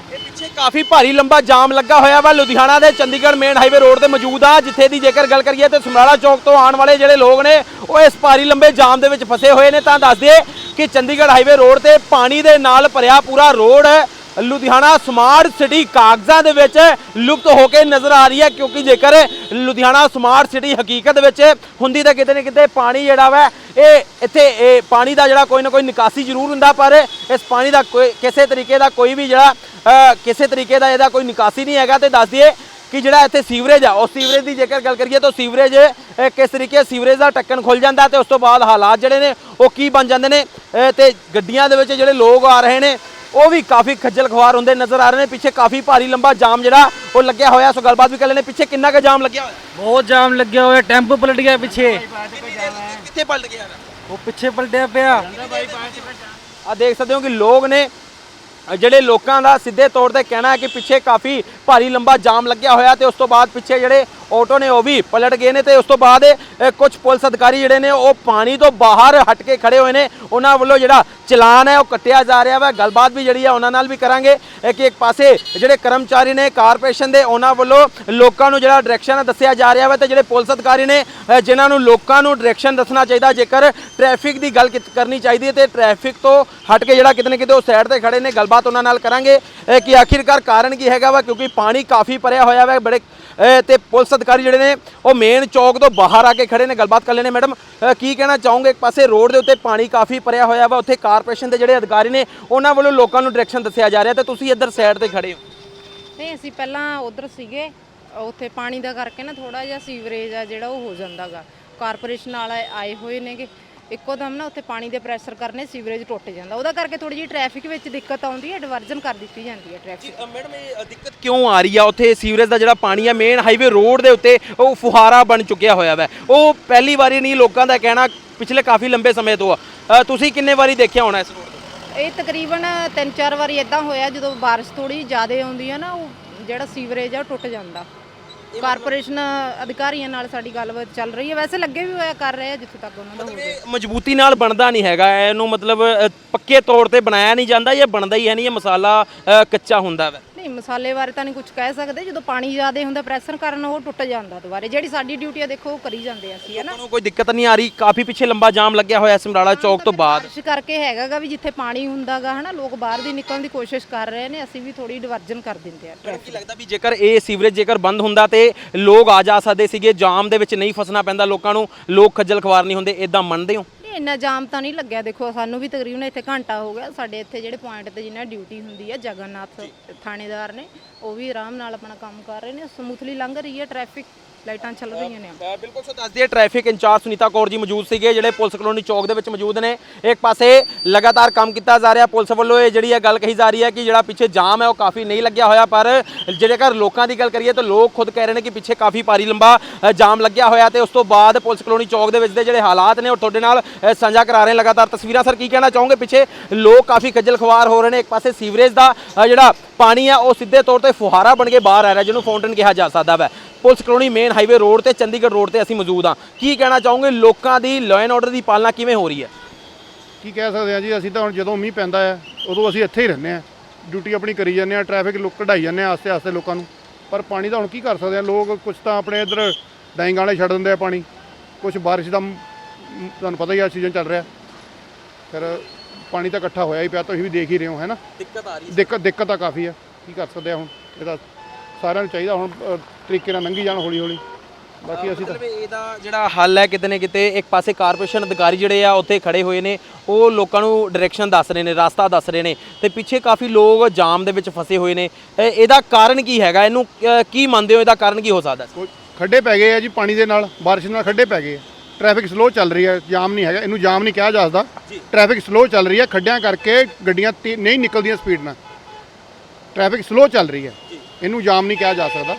ਇਹ ਪਿੱਛੇ ਕਾਫੀ ਭਾਰੀ ਲੰਬਾ ਜਾਮ ਲੱਗਾ ਹੋਇਆ ਵਾ ਲੁਧਿਆਣਾ ਦੇ ਚੰਡੀਗੜ੍ਹ ਮੇਨ ਹਾਈਵੇ ਰੋਡ ਤੇ ਮੌਜੂਦ ਆ ਜਿੱਥੇ ਦੀ ਜੇਕਰ ਗੱਲ ਕਰੀਏ ਤੇ ਸਮਰਾਲਾ ਚੌਕ ਤੋਂ ਆਉਣ ਵਾਲੇ ਜਿਹੜੇ ਲੋਕ ਨੇ ਉਹ ਇਸ ਭਾਰੀ ਲੰਬੇ ਜਾਮ ਦੇ ਵਿੱਚ ਫਸੇ ਹੋਏ ਨੇ ਤਾਂ ਦੱਸ ਦਈਏ ਕਿ ਚੰਡੀਗੜ੍ਹ ਹਾਈਵੇ ਰੋਡ ਤੇ ਪਾਣੀ ਦੇ ਨਾਲ ਭਰਿਆ ਪੂਰਾ ਰੋਡ ਹੈ ਲੁਧਿਆਣਾ ਸਮਾਰਟ ਸਿਟੀ ਕਾਗਜ਼ਾਂ ਦੇ ਵਿੱਚ ਲੁਪਤ ਹੋ ਕੇ ਨਜ਼ਰ ਆ ਰਹੀ ਹੈ ਕਿਉਂਕਿ ਜੇਕਰ ਲੁਧਿਆਣਾ ਸਮਾਰਟ ਸਿਟੀ ਹਕੀਕਤ ਵਿੱਚ ਹੁੰਦੀ ਤਾਂ ਕਿਤੇ ਨਾ ਕਿਤੇ ਪਾਣੀ ਜਿਹੜਾ ਵਾ ਇਹ ਇੱਥੇ ਇਹ ਪਾਣੀ ਦਾ ਜਿਹੜਾ ਕੋਈ ਨਾ ਕੋਈ ਨਿਕਾਸੀ ਜ਼ਰੂਰ ਹੁੰਦਾ ਪਰ ਇਸ ਪਾਣੀ ਦਾ ਕੋਈ ਕਿਸੇ ਤਰੀਕੇ ਦਾ ਕੋਈ ਵੀ ਜਿਹੜਾ ਕਿਸੇ ਤਰੀਕੇ ਦਾ ਇਹਦਾ ਕੋਈ ਨਿਕਾਸੀ ਨਹੀਂ ਹੈਗਾ। ਤੇ ਦੱਸ ਦਈਏ ਕਿ ਜਿਹੜਾ ਇੱਥੇ ਸੀਵਰੇਜ ਆ ਉਹ ਸੀਵਰੇਜ ਦੀ ਜੇਕਰ ਗੱਲ ਕਰੀਏ ਤਾਂ ਸੀਵਰੇਜ ਕਿਸ ਤਰੀਕੇ ਸੀਵਰੇਜ ਦਾ ਟੱਕਣ ਖੁੱਲ ਜਾਂਦਾ ਤੇ ਉਸ ਤੋਂ ਬਾਅਦ ਹਾਲਾਤ ਜਿਹੜੇ ਨੇ ਉਹ ਕੀ ਬਣ ਜਾਂਦੇ ਨੇ ਅ, ਤੇ ਗੱਡੀਆਂ ਦੇ ਵਿੱਚ ਜਿਹੜੇ ਲੋਕ ਆ ਰਹੇ ਨੇ ਉਹ ਵੀ ਕਾਫੀ ਖੱਜਲ ਖਵਾਰ ਹੁੰਦੇ ਨਜ਼ਰ ਆ ਰਹੇ ਨੇ ਪਿੱਛੇ ਕਾਫੀ ਭਾਰੀ ਲੰਬਾ ਜਾਮ ਜਿਹੜਾ ਉਹ ਲੱਗਿਆ ਹੋਇਆ। ਸੋ ਗੱਲਬਾਤ ਵੀ ਕਰ ਲੈਣੇ ਪਿੱਛੇ ਕਿੰਨਾ ਕੁ ਜਾਮ ਲੱਗਿਆ ਹੋਇਆ? ਬਹੁਤ ਜਾਮ ਲੱਗਿਆ ਹੋਇਆ ਟੈਂਪੂ ਪਲਟ ਗਿਆ ਪਿੱਛੇ। ਕਿੱਥੇ ਪਲਟ ਗਿਆ? ਉਹ ਪਿੱਛੇ ਪਲਟਿਆ ਪਿਆ। ਆ ਦੇਖ ਸਕਦੇ ਹੋ ਕਿ ਲੋਕ ਨੇ ਜਿਹੜੇ ਲੋਕਾਂ ਦਾ ਸਿੱਧੇ ਤੌਰ ਤੇ ਕਹਿਣਾ ਹੈ ਕਿ ਪਿੱਛੇ ਕਾਫੀ ਭਾਰੀ ਲੰਬਾ ਜਾਮ ਲੱਗਿਆ ਹੋਇਆ ਤੇ ਉਸ ਤੋਂ ਬਾਅਦ ਪਿੱਛੇ ਜਿਹੜੇ ਆਟੋ ਨੇ ਉਹ ਵੀ ਪਲਟ ਗਏ ਨੇ ਤੇ ਉਸ ਤੋਂ ਬਾਅਦ ਅ, ਕੁਝ ਪੁਲਿਸ ਅਧਿਕਾਰੀ ਜਿਹੜੇ ਨੇ ਉਹ ਪਾਣੀ ਤੋਂ ਬਾਹਰ ਹਟ ਕੇ ਖੜੇ ਹੋਏ ਨੇ। ਉਹਨਾਂ ਵੱਲੋਂ ਜਿਹੜਾ ਚਲਾਨ ਹੈ ਉਹ ਕੱਟਿਆ ਜਾ ਰਿਹਾ ਵਾ। ਗੱਲਬਾਤ ਵੀ ਜਿਹੜੀ ਹੈ ਉਹਨਾਂ ਨਾਲ ਵੀ ਕਰਾਂਗੇ। ਕਿ ਇੱਕ ਪਾਸੇ ਜਿਹੜੇ ਕਰਮਚਾਰੀ ਨੇ ਕਾਰਪੋਰੇਸ਼ਨ ਦੇ ਉਹਨਾਂ ਵੱਲੋਂ ਲੋਕਾਂ ਨੂੰ ਜਿਹੜਾ ਡਾਇਰੈਕਸ਼ਨ ਦੱਸਿਆ ਜਾ ਰਿਹਾ ਵਾ ਤੇ ਜਿਹੜੇ ਪੁਲਿਸ ਅਧਿਕਾਰੀ ਨੇ ਜਿਨ੍ਹਾਂ ਨੂੰ ਲੋਕਾਂ ਨੂੰ ਡਾਇਰੈਕਸ਼ਨ ਦੱਸਣਾ ਚਾਹੀਦਾ ਜੇਕਰ ਟ੍ਰੈਫਿਕ ਦੀ ਗੱਲ ਕਿਤ- ਕਰਨੀ ਚਾਹੀਦੀ ਹੈ ਤੇ ਟ੍ਰੈਫਿਕ ਤੋਂ ਹਟ ਕੇ ਜਿਹੜਾ ਕਿਤੇ ਨਾ ਕਿਤੇ ਉਹ ਸਾਈਡ ਤੇ ਖੜੇ ਨੇ। ਗੱਲਬਾਤ ਉਹਨਾਂ ਨਾਲ ਕਰਾਂਗੇ। ਕਿ ਆਖਿਰਕਾਰ ਕਾਰਨ ਕੀ ਹੈਗਾ ਵਾ? ਕਿਉਂਕਿ ਪਾਣੀ ਕਾਫੀ ਭਰਿਆ ਹੋਇਆ ਵਾ ਬੜੇ ਤੇ ਪੁਲਿਸ ਅਧਿਕਾਰੀ ਜਿਹੜੇ ਨੇ, ਉਹ ਮੇਨ ਚੌਕ ਤੋਂ ਬਾਹਰ ਆ ਕੇ ਖੜੇ ਨੇ, ਗੱਲਬਾਤ ਕਰ ਲੈਣੇ ਮੈਡਮ ਕੀ ਕਹਿਣਾ ਚਾਹੋਗੇ? ਇੱਕ ਪਾਸੇ ਰੋਡ ਦੇ ਉੱਤੇ ਪਾਣੀ ਕਾਫੀ ਭਰਿਆ ਹੋਇਆ ਵਾ, ਉੱਥੇ ਕਾਰਪੋਰੇਸ਼ਨ ਦੇ ਜਿਹੜੇ ਅਧਿਕਾਰੀ ਨੇ, ਉਹਨਾਂ ਵੱਲੋਂ ਲੋਕਾਂ ਨੂੰ ਡਾਇਰੈਕਸ਼ਨ ਦੱਸਿਆ ਜਾ ਰਿਹਾ ਤੇ ਤੁਸੀਂ ਇੱਧਰ ਸਾਈਡ ਤੇ ਖੜੇ ਹੋ। ਨਹੀਂ, ਅਸੀਂ ਪਹਿਲਾਂ ਉਧਰ ਸੀਗੇ, ਉੱਥੇ ਪਾਣੀ ਦਾ ਕਰਕੇ ਨਾ ਥੋੜਾ ਜਿਹਾ ਸੀਵਰੇਜ ਆ ਜਿਹੜਾ ਉਹ ਹੋ ਜਾਂਦਾਗਾ। ਕਾਰਪੋਰੇਸ਼ਨ ਵਾਲੇ ਆਏ ਹੋਏ ਨੇਗੇ। ਇੱਕੋ ਦਮ ਨਾ ਉੱਥੇ ਪਾਣੀ ਦੇ ਪ੍ਰੈਸ਼ਰ ਕਰਨੇ ਸੀਵਰੇਜ ਟੁੱਟ ਜਾਂਦਾ। ਉਹਦਾ ਕਰਕੇ ਥੋੜੀ ਜਿਹੀ ਟ੍ਰੈਫਿਕ ਵਿੱਚ ਦਿੱਕਤ ਆਉਂਦੀ ਹੈ ਡਿਵਰਜਨ ਕਰ ਦਿੱਤੀ ਜਾਂਦੀ ਹੈ ਟ੍ਰੈਫਿਕ ਮੈਡਮ ਇਹ ਦਿੱਕਤ ਕਿਉਂ ਆ ਰਹੀ ਆ? ਉੱਥੇ ਸੀਵਰੇਜ ਦਾ ਜਿਹੜਾ ਪਾਣੀ ਆ ਮੇਨ ਹਾਈਵੇ ਰੋਡ ਦੇ ਉੱਤੇ ਉਹ ਫੁਹਾਰਾ ਬਣ ਚੁੱਕਿਆ ਹੋਇਆ ਵਾ। ਉਹ ਪਹਿਲੀ ਵਾਰੀ ਨਹੀਂ ਲੋਕਾਂ ਦਾ ਕਹਿਣਾ ਪਿਛਲੇ ਕਾਫੀ ਲੰਬੇ ਸਮੇਂ ਤੋਂ ਆ। ਅ, ਤੁਸੀਂ ਕਿੰਨੇ ਵਾਰੀ ਦੇਖਿਆ ਹੋਣਾ ਇਸ ਰੋਡ ਤੇ? ਇਹ ਤਕਰੀਬਨ 3-4 ਵਾਰੀ ਇਦਾਂ ਹੋਇਆ ਜਦੋਂ ਬਾਰਿਸ਼ ਥੋੜੀ ਜ਼ਿਆਦਾ ਆਉਂਦੀ ਹੈ ਨਾ ਉਹ ਜਿਹੜਾ ਸੀਵਰੇਜ ਆ ਉਹ ਟੁੱਟ ਜਾਂਦਾ। ਕਾਰਪੋਰੇਸ਼ਨ ਅਧਿਕਾਰੀਆਂ ਨਾਲ ਸਾਡੀ ਗੱਲਬਾਤ ਚੱਲ ਰਹੀ ਹੈ। ਵੈਸੇ ਲੱਗੇ ਵੀ ਹੋਇਆ ਕਰ ਰਹੇ ਆ ਜਿੱਥੇ ਤੱਕ ਉਹਨਾਂ ਦਾ ਹੋ ਜਾਏ ਮਜ਼ਬੂਤੀ ਨਾਲ ਬਣਦਾ ਨਹੀਂ ਹੈਗਾ। ਇਹਨੂੰ ਮਤਲਬ ਅ, ਪੱਕੇ ਤੌਰ ਤੇ ਬਣਾਇਆ ਨਹੀਂ ਜਾਂਦਾ ਇਹ ਬਣਦਾ ਹੀ ਹੈ ਨਹੀਂ। ਇਹ ਮਸਾਲਾ ਅ, ਕੱਚਾ ਹੁੰਦਾ ਵਾ। ਨਹੀਂ ਮਸਾਲੇ ਬਾਰੇ ਤਾਂ ਨਹੀਂ ਕੁਝ ਕਹਿ ਸਕਦੇ। ਜਦੋਂ ਪਾਣੀ ਜ਼ਿਆਦਾ ਹੁੰਦਾ ਪ੍ਰੈਸ਼ਰ ਕਾਰਨ ਉਹ ਟੁੱਟ ਜਾਂਦਾ ਦੁਬਾਰੇ। ਜਿਹੜੀ ਸਾਡੀ ਡਿਊਟੀ ਆ ਦੇਖੋ ਉਹ ਕਰੀ ਜਾਂਦੇ ਅਸੀਂ ਹੈ ਨਾ ਤੁਹਾਨੂੰ ਕੋਈ ਦਿੱਕਤ ਨਹੀਂ ਆ ਰਹੀ? ਕਾਫੀ ਪਿੱਛੇ ਲੰਬਾ ਜਾਮ ਲੱਗਿਆ ਹੋਇਆ ਸਮਰਾਲਾ ਚੌਕ ਤੋਂ ਬਾਅਦ। ਬਾਰਿਸ਼ ਕਰਕੇ ਹੈਗਾਗਾ ਵੀ ਜਿੱਥੇ ਪਾਣੀ ਹੁੰਦਾਗਾ ਹਨਾ? ਲੋਕ ਬਾਹਰ ਦੀ ਨਿਕਲਣ ਦੀ ਕੋਸ਼ਿਸ਼ ਕਰ ਰਹੇ ਨੇ ਅਸੀਂ ਵੀ ਥੋੜੀ ਡਿਵਰਜਨ ਕਰ ਦਿੰਦੇ ਆ ਕੀ ਲੱਗਦਾ ਵੀ ਜੇਕਰ ਇਹ ਸੀਵਰੇਜ ਜੇਕਰ ਬੰਦ ਹੁੰਦਾ ਤੇ ਲੋਕ ਆ ਜਾ ਸਕਦੇ ਸੀਗੇ ਜਾਮ ਦੇ ਵਿੱਚ ਨਹੀਂ ਫਸਣਾ ਪੈਂਦਾ ਲੋਕਾਂ ਨੂੰ ਲੋਕ ਖੱਜਲ ਖਵਾਰ ਨਹੀਂ ਹੁੰਦੇ ਇਦਾਂ ਮੰਨਦੇ ਹੋ? ਇੰਨਾ ਜਾਮ ਤਾਂ ਨਹੀਂ ਲੱਗਿਆ। ਦੇਖੋ ਸਾਨੂੰ ਵੀ ਤਕਰੀਬਨ ਇੱਥੇ ਘੰਟਾ ਹੋ ਗਿਆ। ਸਾਡੇ ਇੱਥੇ ਜਿਹੜੇ ਪੁਆਇੰਟ ਤੇ ਜਿਨ੍ਹਾਂ ਡਿਊਟੀ ਹੁੰਦੀ ਹੈ ਜਗਨਨਾਥ ਥਾਣੇਦਾਰ ਨੇ ਉਹ ਵੀ ਆਰਾਮ ਨਾਲ ਆਪਣਾ ਕੰਮ ਕਰ ਰਹੇ ਨੇ। ਸਮੂਥਲੀ ਲੰਘ ਰਹੀ ਹੈ ਟ੍ਰੈਫਿਕ ਲਾਈਟਾਂ ਚੱਲ ਰਹੀਆਂ ਨੇ। ਅ, ਬਿਲਕੁਲ ਸੋ ਦੱਸਦੀ ਹੈ ਟ੍ਰੈਫਿਕ ਇੰਚਾਰਜ ਸੁਨੀਤਾ ਕੌਰ ਜੀ ਮੌਜੂਦ ਸੀਗੇ ਜਿਹੜੇ ਪੁਲਿਸ ਕਲੋਨੀ ਚੌਕ ਦੇ ਵਿੱਚ ਮੌਜੂਦ ਨੇ। ਇੱਕ ਪਾਸੇ ਲਗਾਤਾਰ ਕੰਮ ਕੀਤਾ ਜਾ ਰਿਹਾ ਪੁਲਿਸ ਵੱਲੋਂ। ਇਹ ਜਿਹੜੀ ਹੈ ਗੱਲ ਕਹੀ ਜਾ ਰਹੀ ਹੈ ਕਿ ਜਿਹੜਾ ਪਿੱਛੇ ਜਾਮ ਹੈ ਉਹ ਕਾਫੀ ਨਹੀਂ ਲੱਗਿਆ ਹੋਇਆ ਪਰ ਜੇਕਰ ਲੋਕਾਂ ਦੀ ਗੱਲ ਕਰੀਏ ਤਾਂ ਲੋਕ ਖੁਦ ਕਹਿ ਰਹੇ ਨੇ ਕਿ ਪਿੱਛੇ ਕਾਫੀ ਭਾਰੀ ਲੰਬਾ ਅ, ਜਾਮ ਲੱਗਿਆ ਹੋਇਆ ਤੇ ਉਸ ਤੋਂ ਬਾਅਦ ਪੁਲਿਸ ਕਲੋਨੀ ਚੌਕ ਦੇ ਵਿੱਚ ਦੇ ਜਿਹੜੇ ਹਾਲਾਤ ਨੇ ਉਹ ਤੁਹਾਡੇ ਨਾਲ ਅ, ਸਾਂਝਾ ਕਰਾ ਰਹੇ ਹਾਂ ਲਗਾਤਾਰ ਤਸਵੀਰਾਂ ਸਰ ਕੀ ਕਹਿਣਾ ਚਾਹੋਗੇ? ਪਿੱਛੇ ਲੋਕ ਕਾਫੀ ਖੱਜਲ ਖਵਾਰ ਹੋ ਰਹੇ ਨੇ। ਇੱਕ ਪਾਸੇ ਸੀਵਰੇਜ ਦਾ ਅ, ਜਿਹੜਾ ਪਾਣੀ ਆ ਉਹ ਸਿੱਧੇ ਤੌਰ ਤੇ ਫੁਹਾਰਾ ਬਣ ਕੇ ਬਾਹਰ ਆ ਰਿਹਾ ਜਿਹਨੂੰ ਫਾਊਂਟਨ ਕਿਹਾ ਜਾ ਸਕਦਾ ਹੈ police colony main highway road ਤੇ ਚੰਡੀਗੜ੍ਹ ਰੋਡ ਤੇ ਅਸੀਂ ਮੌਜੂਦ ਹਾਂ। ਕੀ ਕਹਿਣਾ ਚਾਹੋਗੇ? ਲੋਕਾਂ ਦੀ ਲਾਅ ਐਂਡ ਆਰਡਰ ਦੀ ਪਾਲਣਾ ਕਿਵੇਂ ਹੋ ਰਹੀ ਹੈ? ਕੀ ਕਹਿ ਸਕਦੇ ਆ ਜੀ? ਅਸੀਂ ਤਾਂ ਹੁਣ ਜਦੋਂ ਮੀਂਹ ਪੈਂਦਾ ਹੈ ਉਦੋਂ ਅਸੀਂ ਇੱਥੇ ਹੀ ਰਹਿੰਦੇ ਆ ਡਿਊਟੀ ਆਪਣੀ ਕਰੀ ਜਾਂਦੇ ਆ ਟ੍ਰੈਫਿਕ ਲੋਕ ਕਢਾਈ ਜਾਂਦੇ ਆ ਆਸਤੇ ਆਸਤੇ ਲੋਕਾਂ ਨੂੰ। ਪਰ ਪਾਣੀ ਦਾ ਹੁਣ ਕੀ ਕਰ ਸਕਦੇ ਆ ਲੋਕ ਕੁਝ ਤਾਂ ਆਪਣੇ ਇੱਧਰ ਡਾਈਂਗ ਵਾਲੇ ਛੱਡ ਦਿੰਦੇ ਆ ਪਾਣੀ। ਕੁਝ ਬਾਰਿਸ਼ ਦਾ ਤੁਹਾਨੂੰ ਪਤਾ ਹੀ ਆ ਸੀਜ਼ਨ ਚੱਲ ਰਿਹਾ। ਫਿਰ ਪਾਣੀ ਤਾਂ ਇਕੱਠਾ ਹੋਇਆ ਹੀ ਪਿਆ ਤੁਸੀਂ ਵੀ ਦੇਖ ਹੀ ਰਹੇ ਹੋ ਹੈ ਨਾ? ਦਿੱਕਤ ਆ ਰਹੀ ਦਿੱਕਤ ਦਿੱਕਤ ਤਾਂ ਕਾਫੀ ਆ ਕੀ ਕਰ ਸਕਦੇ ਆ ਹੁਣ? ਇਹਦਾ ਸਾਰਿਆਂ ਨੂੰ ਚਾਹੀਦਾ ਹੁਣ ਤਰੀਕੇ ਨਾਲ ਲੰਘੀ ਜਾਣ ਹੌਲੀ ਹੌਲੀ। ਬਾਕੀ ਅਸੀਂ ਤਾਂ ਮਤਲਬ ਇਹਦਾ ਜਿਹੜਾ ਹੱਲ ਹੈ ਕਿਤੇ ਨਾ ਕਿਤੇ ਇੱਕ ਪਾਸੇ ਕਾਰਪੋਰੇਸ਼ਨ ਅਧਿਕਾਰੀ ਜਿਹੜੇ ਆ ਉੱਥੇ ਖੜੇ ਹੋਏ ਨੇ ਉਹ ਲੋਕਾਂ ਨੂੰ ਡਾਇਰੈਕਸ਼ਨ ਦੱਸ ਰਹੇ ਨੇ ਰਸਤਾ ਦੱਸ ਰਹੇ ਨੇ ਤੇ ਪਿੱਛੇ ਕਾਫੀ ਲੋਕ ਜਾਮ ਦੇ ਵਿੱਚ ਫਸੇ ਹੋਏ ਨੇ। ਇਹ- ਇਹਦਾ ਕਾਰਨ ਕੀ ਹੈਗਾ? ਇਹਨੂੰ ਅ, ਕੀ ਮੰਨਦੇ ਹੋ? ਇਹਦਾ ਕਾਰਨ ਕੀ ਹੋ ਸਕਦਾ ਕੋਈ ਖੱਡੇ ਪੈ ਗਏ ਆ ਜੀ ਪਾਣੀ ਦੇ ਨਾਲ ਬਾਰਿਸ਼ ਨਾਲ ਖੱਡੇ ਪੈ ਗਏ ਆ। ਟ੍ਰੈਫਿਕ ਸਲੋ ਚੱਲ ਰਹੀ ਹੈ ਜਾਮ ਨਹੀਂ ਹੈਗਾ। ਇਹਨੂੰ ਜਾਮ ਨਹੀਂ ਕਿਹਾ ਜਾ ਸਕਦਾ। ਟ੍ਰੈਫਿਕ ਸਲੋ ਚੱਲ ਰਹੀ ਹੈ ਖੱਡਿਆਂ ਕਰਕੇ ਗੱਡੀਆਂ ਤੇ- ਨਹੀਂ ਨਿਕਲਦੀਆਂ ਸਪੀਡ ਨਾਲ। ਟ੍ਰੈਫਿਕ ਸਲੋ ਚੱਲ ਰਹੀ ਹੈ ਇਹਨੂੰ ਜਾਮ ਨਹੀਂ ਕਿਹਾ ਜਾ ਸਕਦਾ।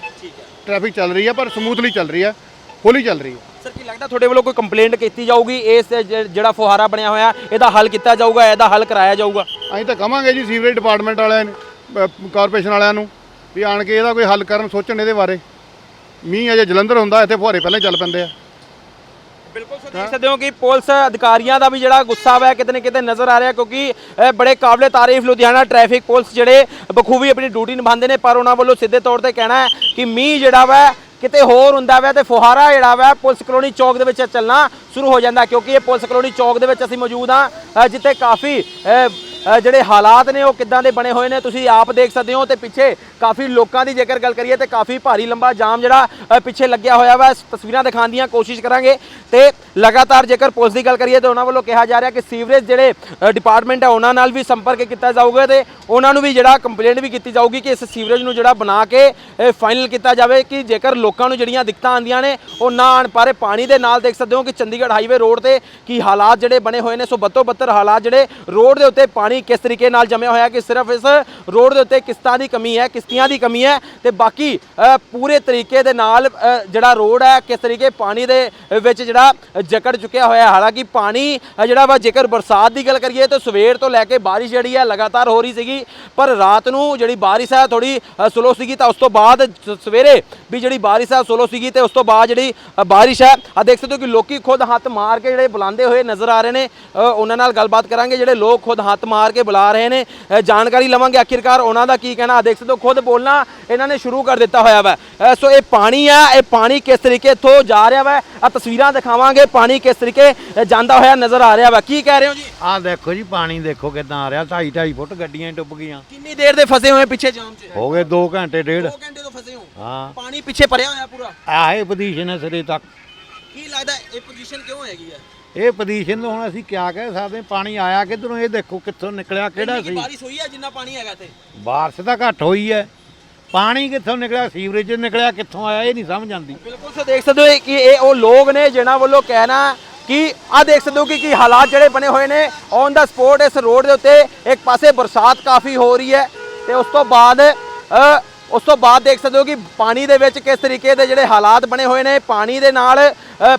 ਟ੍ਰੈਫਿਕ ਚੱਲ ਰਹੀ ਹੈ ਪਰ ਸਮੂਥਲੀ ਚੱਲ ਰਹੀ ਹੈ ਹੌਲੀ ਚੱਲ ਰਹੀ ਹੈ ਸਰ ਕੀ ਲੱਗਦਾ ਤੁਹਾਡੇ ਵੱਲੋਂ ਕੋਈ ਕੰਪਲੇਂਟ ਕੀਤੀ ਜਾਊਗੀ? ਇਸ ਜ- ਜਿਹੜਾ ਫੁਹਾਰਾ ਬਣਿਆ ਹੋਇਆ ਇਹਦਾ ਹੱਲ ਕੀਤਾ ਜਾਊਗਾ ਇਹਦਾ ਹੱਲ ਕਰਾਇਆ ਜਾਊਗਾ? ਅਸੀਂ ਤਾਂ ਕਵਾਂਗੇ ਜੀ ਸੀਵਰੇਜ ਡਿਪਾਰਟਮੈਂਟ ਵਾਲਿਆਂ ਨੂੰ ਕਾਰਪੋਰੇਸ਼ਨ ਵਾਲਿਆਂ ਨੂੰ ਵੀ ਆਣ ਕੇ ਇਹਦਾ ਕੋਈ ਹੱਲ ਕਰਨ ਸੋਚਣ ਇਹਦੇ ਬਾਰੇ। ਮੀਂਹ ਅਜੇ ਜਲੰਧਰ ਹੁੰਦਾ ਇੱਥੇ ਫੁਹਾਰੇ ਪਹਿਲਾਂ ਹੀ ਚੱਲ ਪੈਂਦੇ ਆ। ਬਿਲਕੁਲ ਸੋ ਦੇਖ ਸਕਦੇ ਹੋ ਕਿ ਪੁਲਿਸ ਅਧਿਕਾਰੀਆਂ ਦਾ ਵੀ ਜਿਹੜਾ ਗੁੱਸਾ ਵਾ ਕਿਤੇ ਨਾ ਕਿਤੇ ਨਜ਼ਰ ਆ ਰਿਹਾ ਕਿਉਂਕਿ ਬੜੇ ਕਾਬਲੇ ਤਾਰੀਫ ਲੁਧਿਆਣਾ ਟ੍ਰੈਫਿਕ ਪੁਲਿਸ ਜਿਹੜੇ ਬਖੂਬੀ ਆਪਣੀ ਡਿਊਟੀ ਨਿਭਾਉਂਦੇ ਨੇ ਪਰ ਉਹਨਾਂ ਵੱਲੋਂ ਸਿੱਧੇ ਤੌਰ ਤੇ ਕਹਿਣਾ ਹੈ ਕਿ ਮੀਂਹ ਜਿਹੜਾ ਵਾ ਕਿਤੇ ਹੋਰ ਹੁੰਦਾ ਵਾ ਤੇ ਫੁਹਾਰਾ ਜਿਹੜਾ ਵਾ ਪੁਲਿਸ ਕਲੋਨੀ ਚੌਕ ਦੇ ਵਿੱਚ ਚੱਲਣਾ ਸ਼ੁਰੂ ਹੋ ਜਾਂਦਾ ਕਿਉਂਕਿ ਇਹ ਪੁਲਿਸ ਕਲੋਨੀ ਚੌਕ ਦੇ ਵਿੱਚ ਅਸੀਂ ਮੌਜੂਦ ਹਾਂ ਜਿੱਥੇ ਕਾਫੀ ਜਿਹੜੇ ਹਾਲਾਤ ਨੇ, ਉਹ ਕਿੱਦਾਂ ਦੇ ਬਣੇ ਹੋਏ ਨੇ, ਤੁਸੀਂ ਆਪ ਦੇਖ ਸਕਦੇ ਹੋ ਤੇ ਪਿੱਛੇ ਕਾਫੀ ਲੋਕਾਂ ਦੀ ਜੇਕਰ ਗੱਲ ਕਰੀਏ ਤੇ ਕਾਫੀ ਭਾਰੀ ਲੰਬਾ ਜਾਮ ਜਿਹੜਾ ਪਿੱਛੇ ਲੱਗਿਆ ਹੋਇਆ ਵਾ। ਤਸਵੀਰਾਂ ਦਿਖਾਉਣ ਦੀਆਂ ਕੋਸ਼ਿਸ਼ ਕਰਾਂਗੇ ਤੇ ਲਗਾਤਾਰ ਜੇਕਰ ਪੁਲਿਸ ਦੀ ਗੱਲ ਕਰੀਏ ਤੇ ਉਹਨਾਂ ਵੱਲੋਂ ਕਿਹਾ ਜਾ ਰਿਹਾ ਕਿ ਸੀਵਰੇਜ ਜਿਹੜੇ ਡਿਪਾਰਟਮੈਂਟ ਹੈ ਉਹਨਾਂ ਨਾਲ ਵੀ ਸੰਪਰਕ ਕੀਤਾ ਜਾਊਗਾ ਤੇ ਉਹਨਾਂ ਨੂੰ ਵੀ ਜਿਹੜਾ ਕੰਪਲੇਂਟ ਵੀ ਕੀਤੀ ਜਾਊਗੀ ਕਿ ਇਸ ਸੀਵਰੇਜ ਨੂੰ ਜਿਹੜਾ ਬਣਾ ਕੇ ਫਾਈਨਲ ਕੀਤਾ ਜਾਵੇ ਕਿ ਜੇਕਰ ਲੋਕਾਂ ਨੂੰ ਜਿਹੜੀਆਂ ਦਿੱਕਤਾਂ ਆਉਂਦੀਆਂ ਨੇ, ਉਹ ਨਾ ਆਣ ਪਾਰੇ। ਪਾਣੀ ਦੇ ਨਾਲ ਦੇਖ ਸਕਦੇ ਹੋ ਕਿ ਚੰਡੀਗੜ੍ਹ ਹਾਈਵੇ ਰੋਡ ਤੇ ਕੀ ਹਾਲਾਤ ਜਿਹੜੇ ਬਣੇ ਹੋਏ ਨੇ। ਸੋ ਬੱਤੋ ਬੱਤਰ ਹਾਲਾਤ ਜਿਹੜੇ ਰੋਡ ਦੇ ਉੱਤੇ ਪਾਣੀ ਕਿਸ ਤਰੀਕੇ ਨਾਲ ਜਮਿਆ ਹੋਇਆ ਕਿ ਸਿਰਫ ਇਸ ਰੋਡ ਦੇ ਉੱਤੇ ਕਿਸ਼ਤਾਂ ਦੀ ਕਮੀ ਹੈ, ਕਿਸ਼ਤੀਆਂ ਦੀ ਕਮੀ ਹੈ ਤੇ ਬਾਕੀ ਪੂਰੇ ਤਰੀਕੇ ਦੇ ਨਾਲ ਜਿਹੜਾ ਰੋਡ ਹੈ, ਕਿਸ ਤਰੀਕੇ ਪਾਣੀ ਦੇ ਵਿੱਚ ਜਿਹੜਾ ਜਕੜ ਚੁੱਕਿਆ ਹੋਇਆ ਹਾਲਾਂਕਿ ਪਾਣੀ ਜਿਹੜਾ ਵਾ ਜੇਕਰ ਬਰਸਾਤ ਦੀ ਗੱਲ ਕਰੀਏ ਤਾਂ ਸਵੇਰ ਤੋਂ ਲੈ ਕੇ ਬਾਰਿਸ਼ ਜਿਹੜੀ ਹੈ ਲਗਾਤਾਰ ਹੋ ਰਹੀ ਸੀਗੀ, ਪਰ ਰਾਤ ਨੂੰ ਜਿਹੜੀ ਬਾਰਿਸ਼ ਹੈ ਥੋੜੀ ਸਲੋ ਸੀਗੀ ਤਾਂ ਉਸ ਤੋਂ ਬਾਅਦ ਸਵੇਰੇ ਵੀ ਜਿਹੜੀ ਬਾਰਿਸ਼ ਹੈ ਸਲੋ ਸੀਗੀ ਤੇ ਉਸ ਤੋਂ ਬਾਅਦ ਜਿਹੜੀ ਬਾਰਿਸ਼ ਹੈ ਆ ਦੇਖ ਸਕਦੇ ਹੋ ਕਿ ਲੋਕੀ ਖੁਦ ਹੱਥ ਮਾਰ ਕੇ ਜਿਹੜੇ ਬੁਲਾਉਂਦੇ ਹੋਏ ਨਜ਼ਰ ਆ ਰਹੇ ਨੇ ਉਹਨਾਂ ਨਾਲ ਗੱਲਬਾਤ ਕਰਾਂਗੇ, ਜਿਹੜੇ ਲੋਕ ਖੁਦ ਹੱਥ ਮਾਰ ਕੇ ਬੁਲਾ ਰਹੇ ਨੇ। ਜਾਣਕਾਰੀ ਲਵਾਂਗੇ ਆਖਿਰਕਾਰ ਉਹਨਾਂ ਦਾ ਕੀ ਕਹਿਣਾ। ਦੇਖ ਸਕਦੇ ਹੋ ਖੁਦ ਬੋਲਣਾ ਇਹਨਾਂ ਨੇ ਸ਼ੁਰੂ ਕਰ ਦਿੱਤਾ ਹੋਇਆ ਵਾ। ਸੋ ਇਹ ਪਾਣੀ ਆ ਇਹ ਪਾਣੀ ਕਿਸ ਤਰੀਕੇ ਇੱਥੋਂ ਜਾ ਰਿਹਾ ਵਾ? ਆ ਤਸਵੀਰਾਂ ਦਿਖਾਵਾਂਗੇ ਪਾਣੀ ਕਿਸ ਤਰੀਕੇ ਜਾਂਦਾ ਹੋਇਆ ਨਜ਼ਰ ਆ ਰਿਹਾ ਵਾ। ਕੀ ਕਹਿ ਰਹੇ ਹੋ ਜੀ? ਆਹ ਦੇਖੋ ਜੀ ਪਾਣੀ ਦੇਖੋ ਕਿਦਾਂ ਆ ਰਿਹਾ। 2.5 2.5 ਫੁੱਟ ਗੱਡੀਆਂ ਡੁੱਬ ਗਈਆਂ। ਕਿੰਨੀ ਦੇਰ ਦੇ ਫਸੇ ਹੋਏ ਪਿੱਛੇ ਜਾਮ 'ਚ? ਹੋ ਗਏ 2 ਘੰਟੇ ਡੇਢ। 2 ਘੰਟੇ ਤੋਂ ਫਸੇ ਹੋ। ਹਾਂ। ਪਾਣੀ ਪਿੱਛੇ ਭਰਿਆ ਹੋਇਆ ਪੂਰਾ? ਆਹੇ ਪੋਜੀਸ਼ਨ ਹੈ ਸਿਰੇ ਤੱਕ। ਕੀ ਲੱਗਦਾ ਇਹ ਪੋਜੀਸ਼ਨ ਕਿਉਂ ਹੈਗੀ ਹੈ ਇਹ ਪੋਜੀਸ਼ਨ ਨੂੰ ਹੁਣ ਅਸੀਂ ਕਿਆ ਕਹਿ ਸਕਦੇ? ਪਾਣੀ ਆਇਆ ਕਿੱਧਰੋਂ? ਇਹ ਦੇਖੋ ਕਿੱਥੋਂ ਨਿਕਲਿਆ ਕਿਹੜਾ ਸੀ? ਬਾਰਿਸ਼ ਹੋਈ ਹੈ ਜਿੰਨਾ ਪਾਣੀ ਹੈਗਾ ਇੱਥੇ। ਬਾਰਿਸ਼ ਤਾਂ ਘੱਟ ਹੋਈ ਹੈ। ਪਾਣੀ ਕਿੱਥੋਂ ਨਿਕਲਿਆ? ਸੀਵਰੇਜ 'ਚੋਂ ਨਿਕਲਿਆ ਕਿੱਥੋਂ ਆਇਆ? ਇਹ ਨਹੀਂ ਸਮਝ ਆਉਂਦੀ। ਬਿਲਕੁਲ ਸੋ ਦੇਖ ਸਕਦੇ ਹੋ ਕਿ ਇਹ ਉਹ ਲੋਕ ਨੇ ਜਿਨ੍ਹਾਂ ਵੱਲੋਂ ਕਹਿਣਾ ਕਿ ਆ ਦੇਖ ਸਕਦੇ ਹੋ ਕਿ ਕੀ ਹਾਲਾਤ ਜਿਹੜੇ ਬਣੇ ਹੋਏ ਨੇ। ਔਨ ਦਾ ਸਪੋਰਟ ਇਸ ਰੋਡ ਦੇ ਉੱਤੇ ਇੱਕ ਪਾਸੇ ਬਰਸਾਤ ਕਾਫੀ ਹੋ ਰਹੀ ਹੈ ਤੇ ਉਸ ਤੋਂ ਬਾਅਦ ਉਸ ਤੋਂ ਬਾਅਦ ਦੇਖ ਸਕਦੇ ਹੋ ਕਿ ਪਾਣੀ ਦੇ ਵਿੱਚ ਕਿਸ ਤਰੀਕੇ ਦੇ ਜਿਹੜੇ ਹਾਲਾਤ ਬਣੇ ਹੋਏ ਨੇ। ਪਾਣੀ ਦੇ ਨਾਲ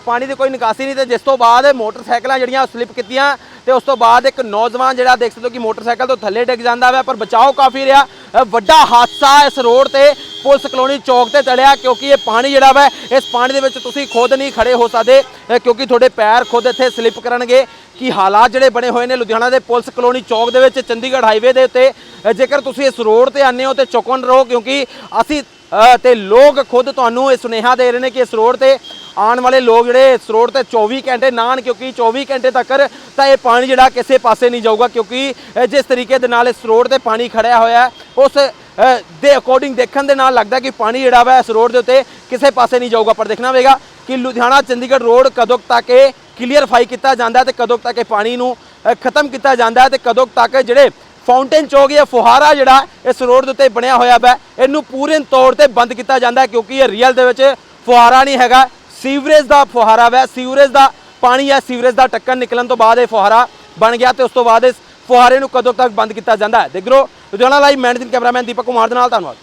ਪਾਣੀ ਦੀ ਕੋਈ ਨਿਕਾਸੀ ਨਹੀਂ ਤੇ ਜਿਸ ਤੋਂ ਬਾਅਦ ਮੋਟਰਸਾਈਕਲਾਂ ਜਿਹੜੀਆਂ ਸਲਿੱਪ ਕੀਤੀਆਂ। ਤੇ ਉਸ ਤੋਂ ਬਾਅਦ ਇੱਕ ਨੌਜਵਾਨ ਜਿਹੜਾ ਦੇਖ ਸਕਦੇ ਹੋ ਕਿ ਮੋਟਰਸਾਈਕਲ ਤੋਂ ਥੱਲੇ ਡਿੱਗ ਜਾਂਦਾ ਵਾ, ਪਰ ਬਚਾਓ ਕਾਫੀ ਰਿਹਾ। ਵੱਡਾ ਹਾਦਸਾ ਇਸ ਰੋਡ ਤੇ, ਪੁਲਿਸ ਕਲੋਨੀ ਚੌਕ ਤੇ ਟਲਿਆ ਕਿਉਂਕਿ ਇਹ ਪਾਣੀ ਜਿਹੜਾ ਵਾ, ਇਸ ਪਾਣੀ ਦੇ ਵਿੱਚ ਤੁਸੀਂ ਖੁਦ ਨਹੀਂ ਖੜੇ ਹੋ ਸਕਦੇ ਕਿਉਂਕਿ ਤੁਹਾਡੇ ਪੈਰ ਖੁਦ ਇੱਥੇ ਸਲਿੱਪ ਕਰਨਗੇ। ਕਿ ਹਾਲਾਤ ਜਿਹੜੇ ਬਣੇ ਹੋਏ ਨੇ ਲੁਧਿਆਣਾ ਦੇ ਪੁਲਿਸ ਕਲੋਨੀ ਚੌਕ ਦੇ ਵਿੱਚ, ਚੰਡੀਗੜ੍ਹ ਹਾਈਵੇ ਦੇ ਉੱਤੇ। ਜੇਕਰ ਤੁਸੀਂ ਇਸ ਰੋਡ ਤੇ ਆਨੇ ਹੋ ਤੇ ਚੁਕਣ ਰਹੋ, ਕਿਉਂਕਿ ਅਸੀਂ ਤੇ ਲੋਕ ਖੁਦ ਤੁਹਾਨੂੰ ਇਹ ਸੁਨੇਹਾ ਦੇ ਰਹੇ ਨੇ ਕਿ ਇਸ ਰੋਡ ਤੇ ਆਉਣ ਵਾਲੇ ਲੋਕ ਜਿਹੜੇ ਇਸ ਰੋਡ ਤੇ 24 ਘੰਟੇ ਨਾਨ ਕਿਉਂਕਿ 24 ਘੰਟੇ ਤੱਕ ਤਾਂ ਇਹ ਪਾਣੀ ਜਿਹੜਾ ਕਿਸੇ ਪਾਸੇ ਨਹੀਂ ਜਾਊਗਾ, ਕਿਉਂਕਿ ਜਿਸ ਤਰੀਕੇ ਦੇ ਨਾਲ ਇਸ ਰੋਡ ਤੇ ਪਾਣੀ ਖੜਿਆ ਹੋਇਆ ਉਸ ਦੇ ਅਕੋਰਡਿੰਗ ਦੇਖਣ ਦੇ ਨਾਲ ਲੱਗਦਾ ਕਿ ਪਾਣੀ ਜਿਹੜਾ ਵਾ ਇਸ ਰੋਡ ਦੇ ਉੱਤੇ ਕਿਸੇ ਪਾਸੇ ਨਹੀਂ ਜਾਊਗਾ। ਪਰ ਦੇਖਣਾ ਹੋਵੇਗਾ ਕਿ ਲੁਧਿਆਣਾ ਚੰਡੀਗੜ੍ਹ ਰੋਡ ਕਦੋਂ ਤੱਕ ਇਹ ਕਲੀਅਰਫਾਈ ਕੀਤਾ ਜਾਂਦਾ ਹੈ ਤੇ ਕਦੋਂ ਤੱਕ ਇਹ ਪਾਣੀ ਨੂੰ ਖਤਮ ਕੀਤਾ ਜਾਂਦਾ ਹੈ ਤੇ ਕਦੋਂ ਤੱਕ ਜਿਹੜੇ ਫਾਊਂਟੇਨ ਚੌਕ ਜਾਂ ਫੁਹਾਰਾ ਜਿਹੜਾ ਇਸ ਰੋਡ ਦੇ ਉੱਤੇ ਬਣਿਆ ਹੋਇਆ ਹੈ ਇਹਨੂੰ ਪੂਰਨ ਤੌਰ ਤੇ ਬੰਦ ਕੀਤਾ ਜਾਂਦਾ ਹੈ ਕਿਉਂਕਿ ਇਹ ਰੀਅਲ ਦੇ ਵਿੱਚ ਫੁਹਾਰਾ ਨਹੀਂ ਹੈਗਾ। ਸੀਵਰੇਜ ਦਾ ਫੁਹਾਰਾ ਹੈ ਸੀਵਰੇਜ ਦਾ ਪਾਣੀ ਹੈ, ਸੀਵਰੇਜ ਦਾ ਟੱਕਰ ਨਿਕਲਣ ਤੋਂ ਬਾਅਦ ਇਹ ਫੁਹਾਰਾ ਬਣ ਗਿਆ ਤੇ ਉਸ ਤੋਂ ਬਾਅਦ ਇਸ ਫੁਹਾਰੇ ਨੂੰ ਕਦੋਂ ਤੱਕ ਬੰਦ ਕੀਤਾ ਜਾਂਦਾ ਹੈ। ਦੇਖ ਲਓ Ludhiana live managing cameraman Deepak Kumar ਦੇ ਨਾਲ, ਧੰਨਵਾਦ।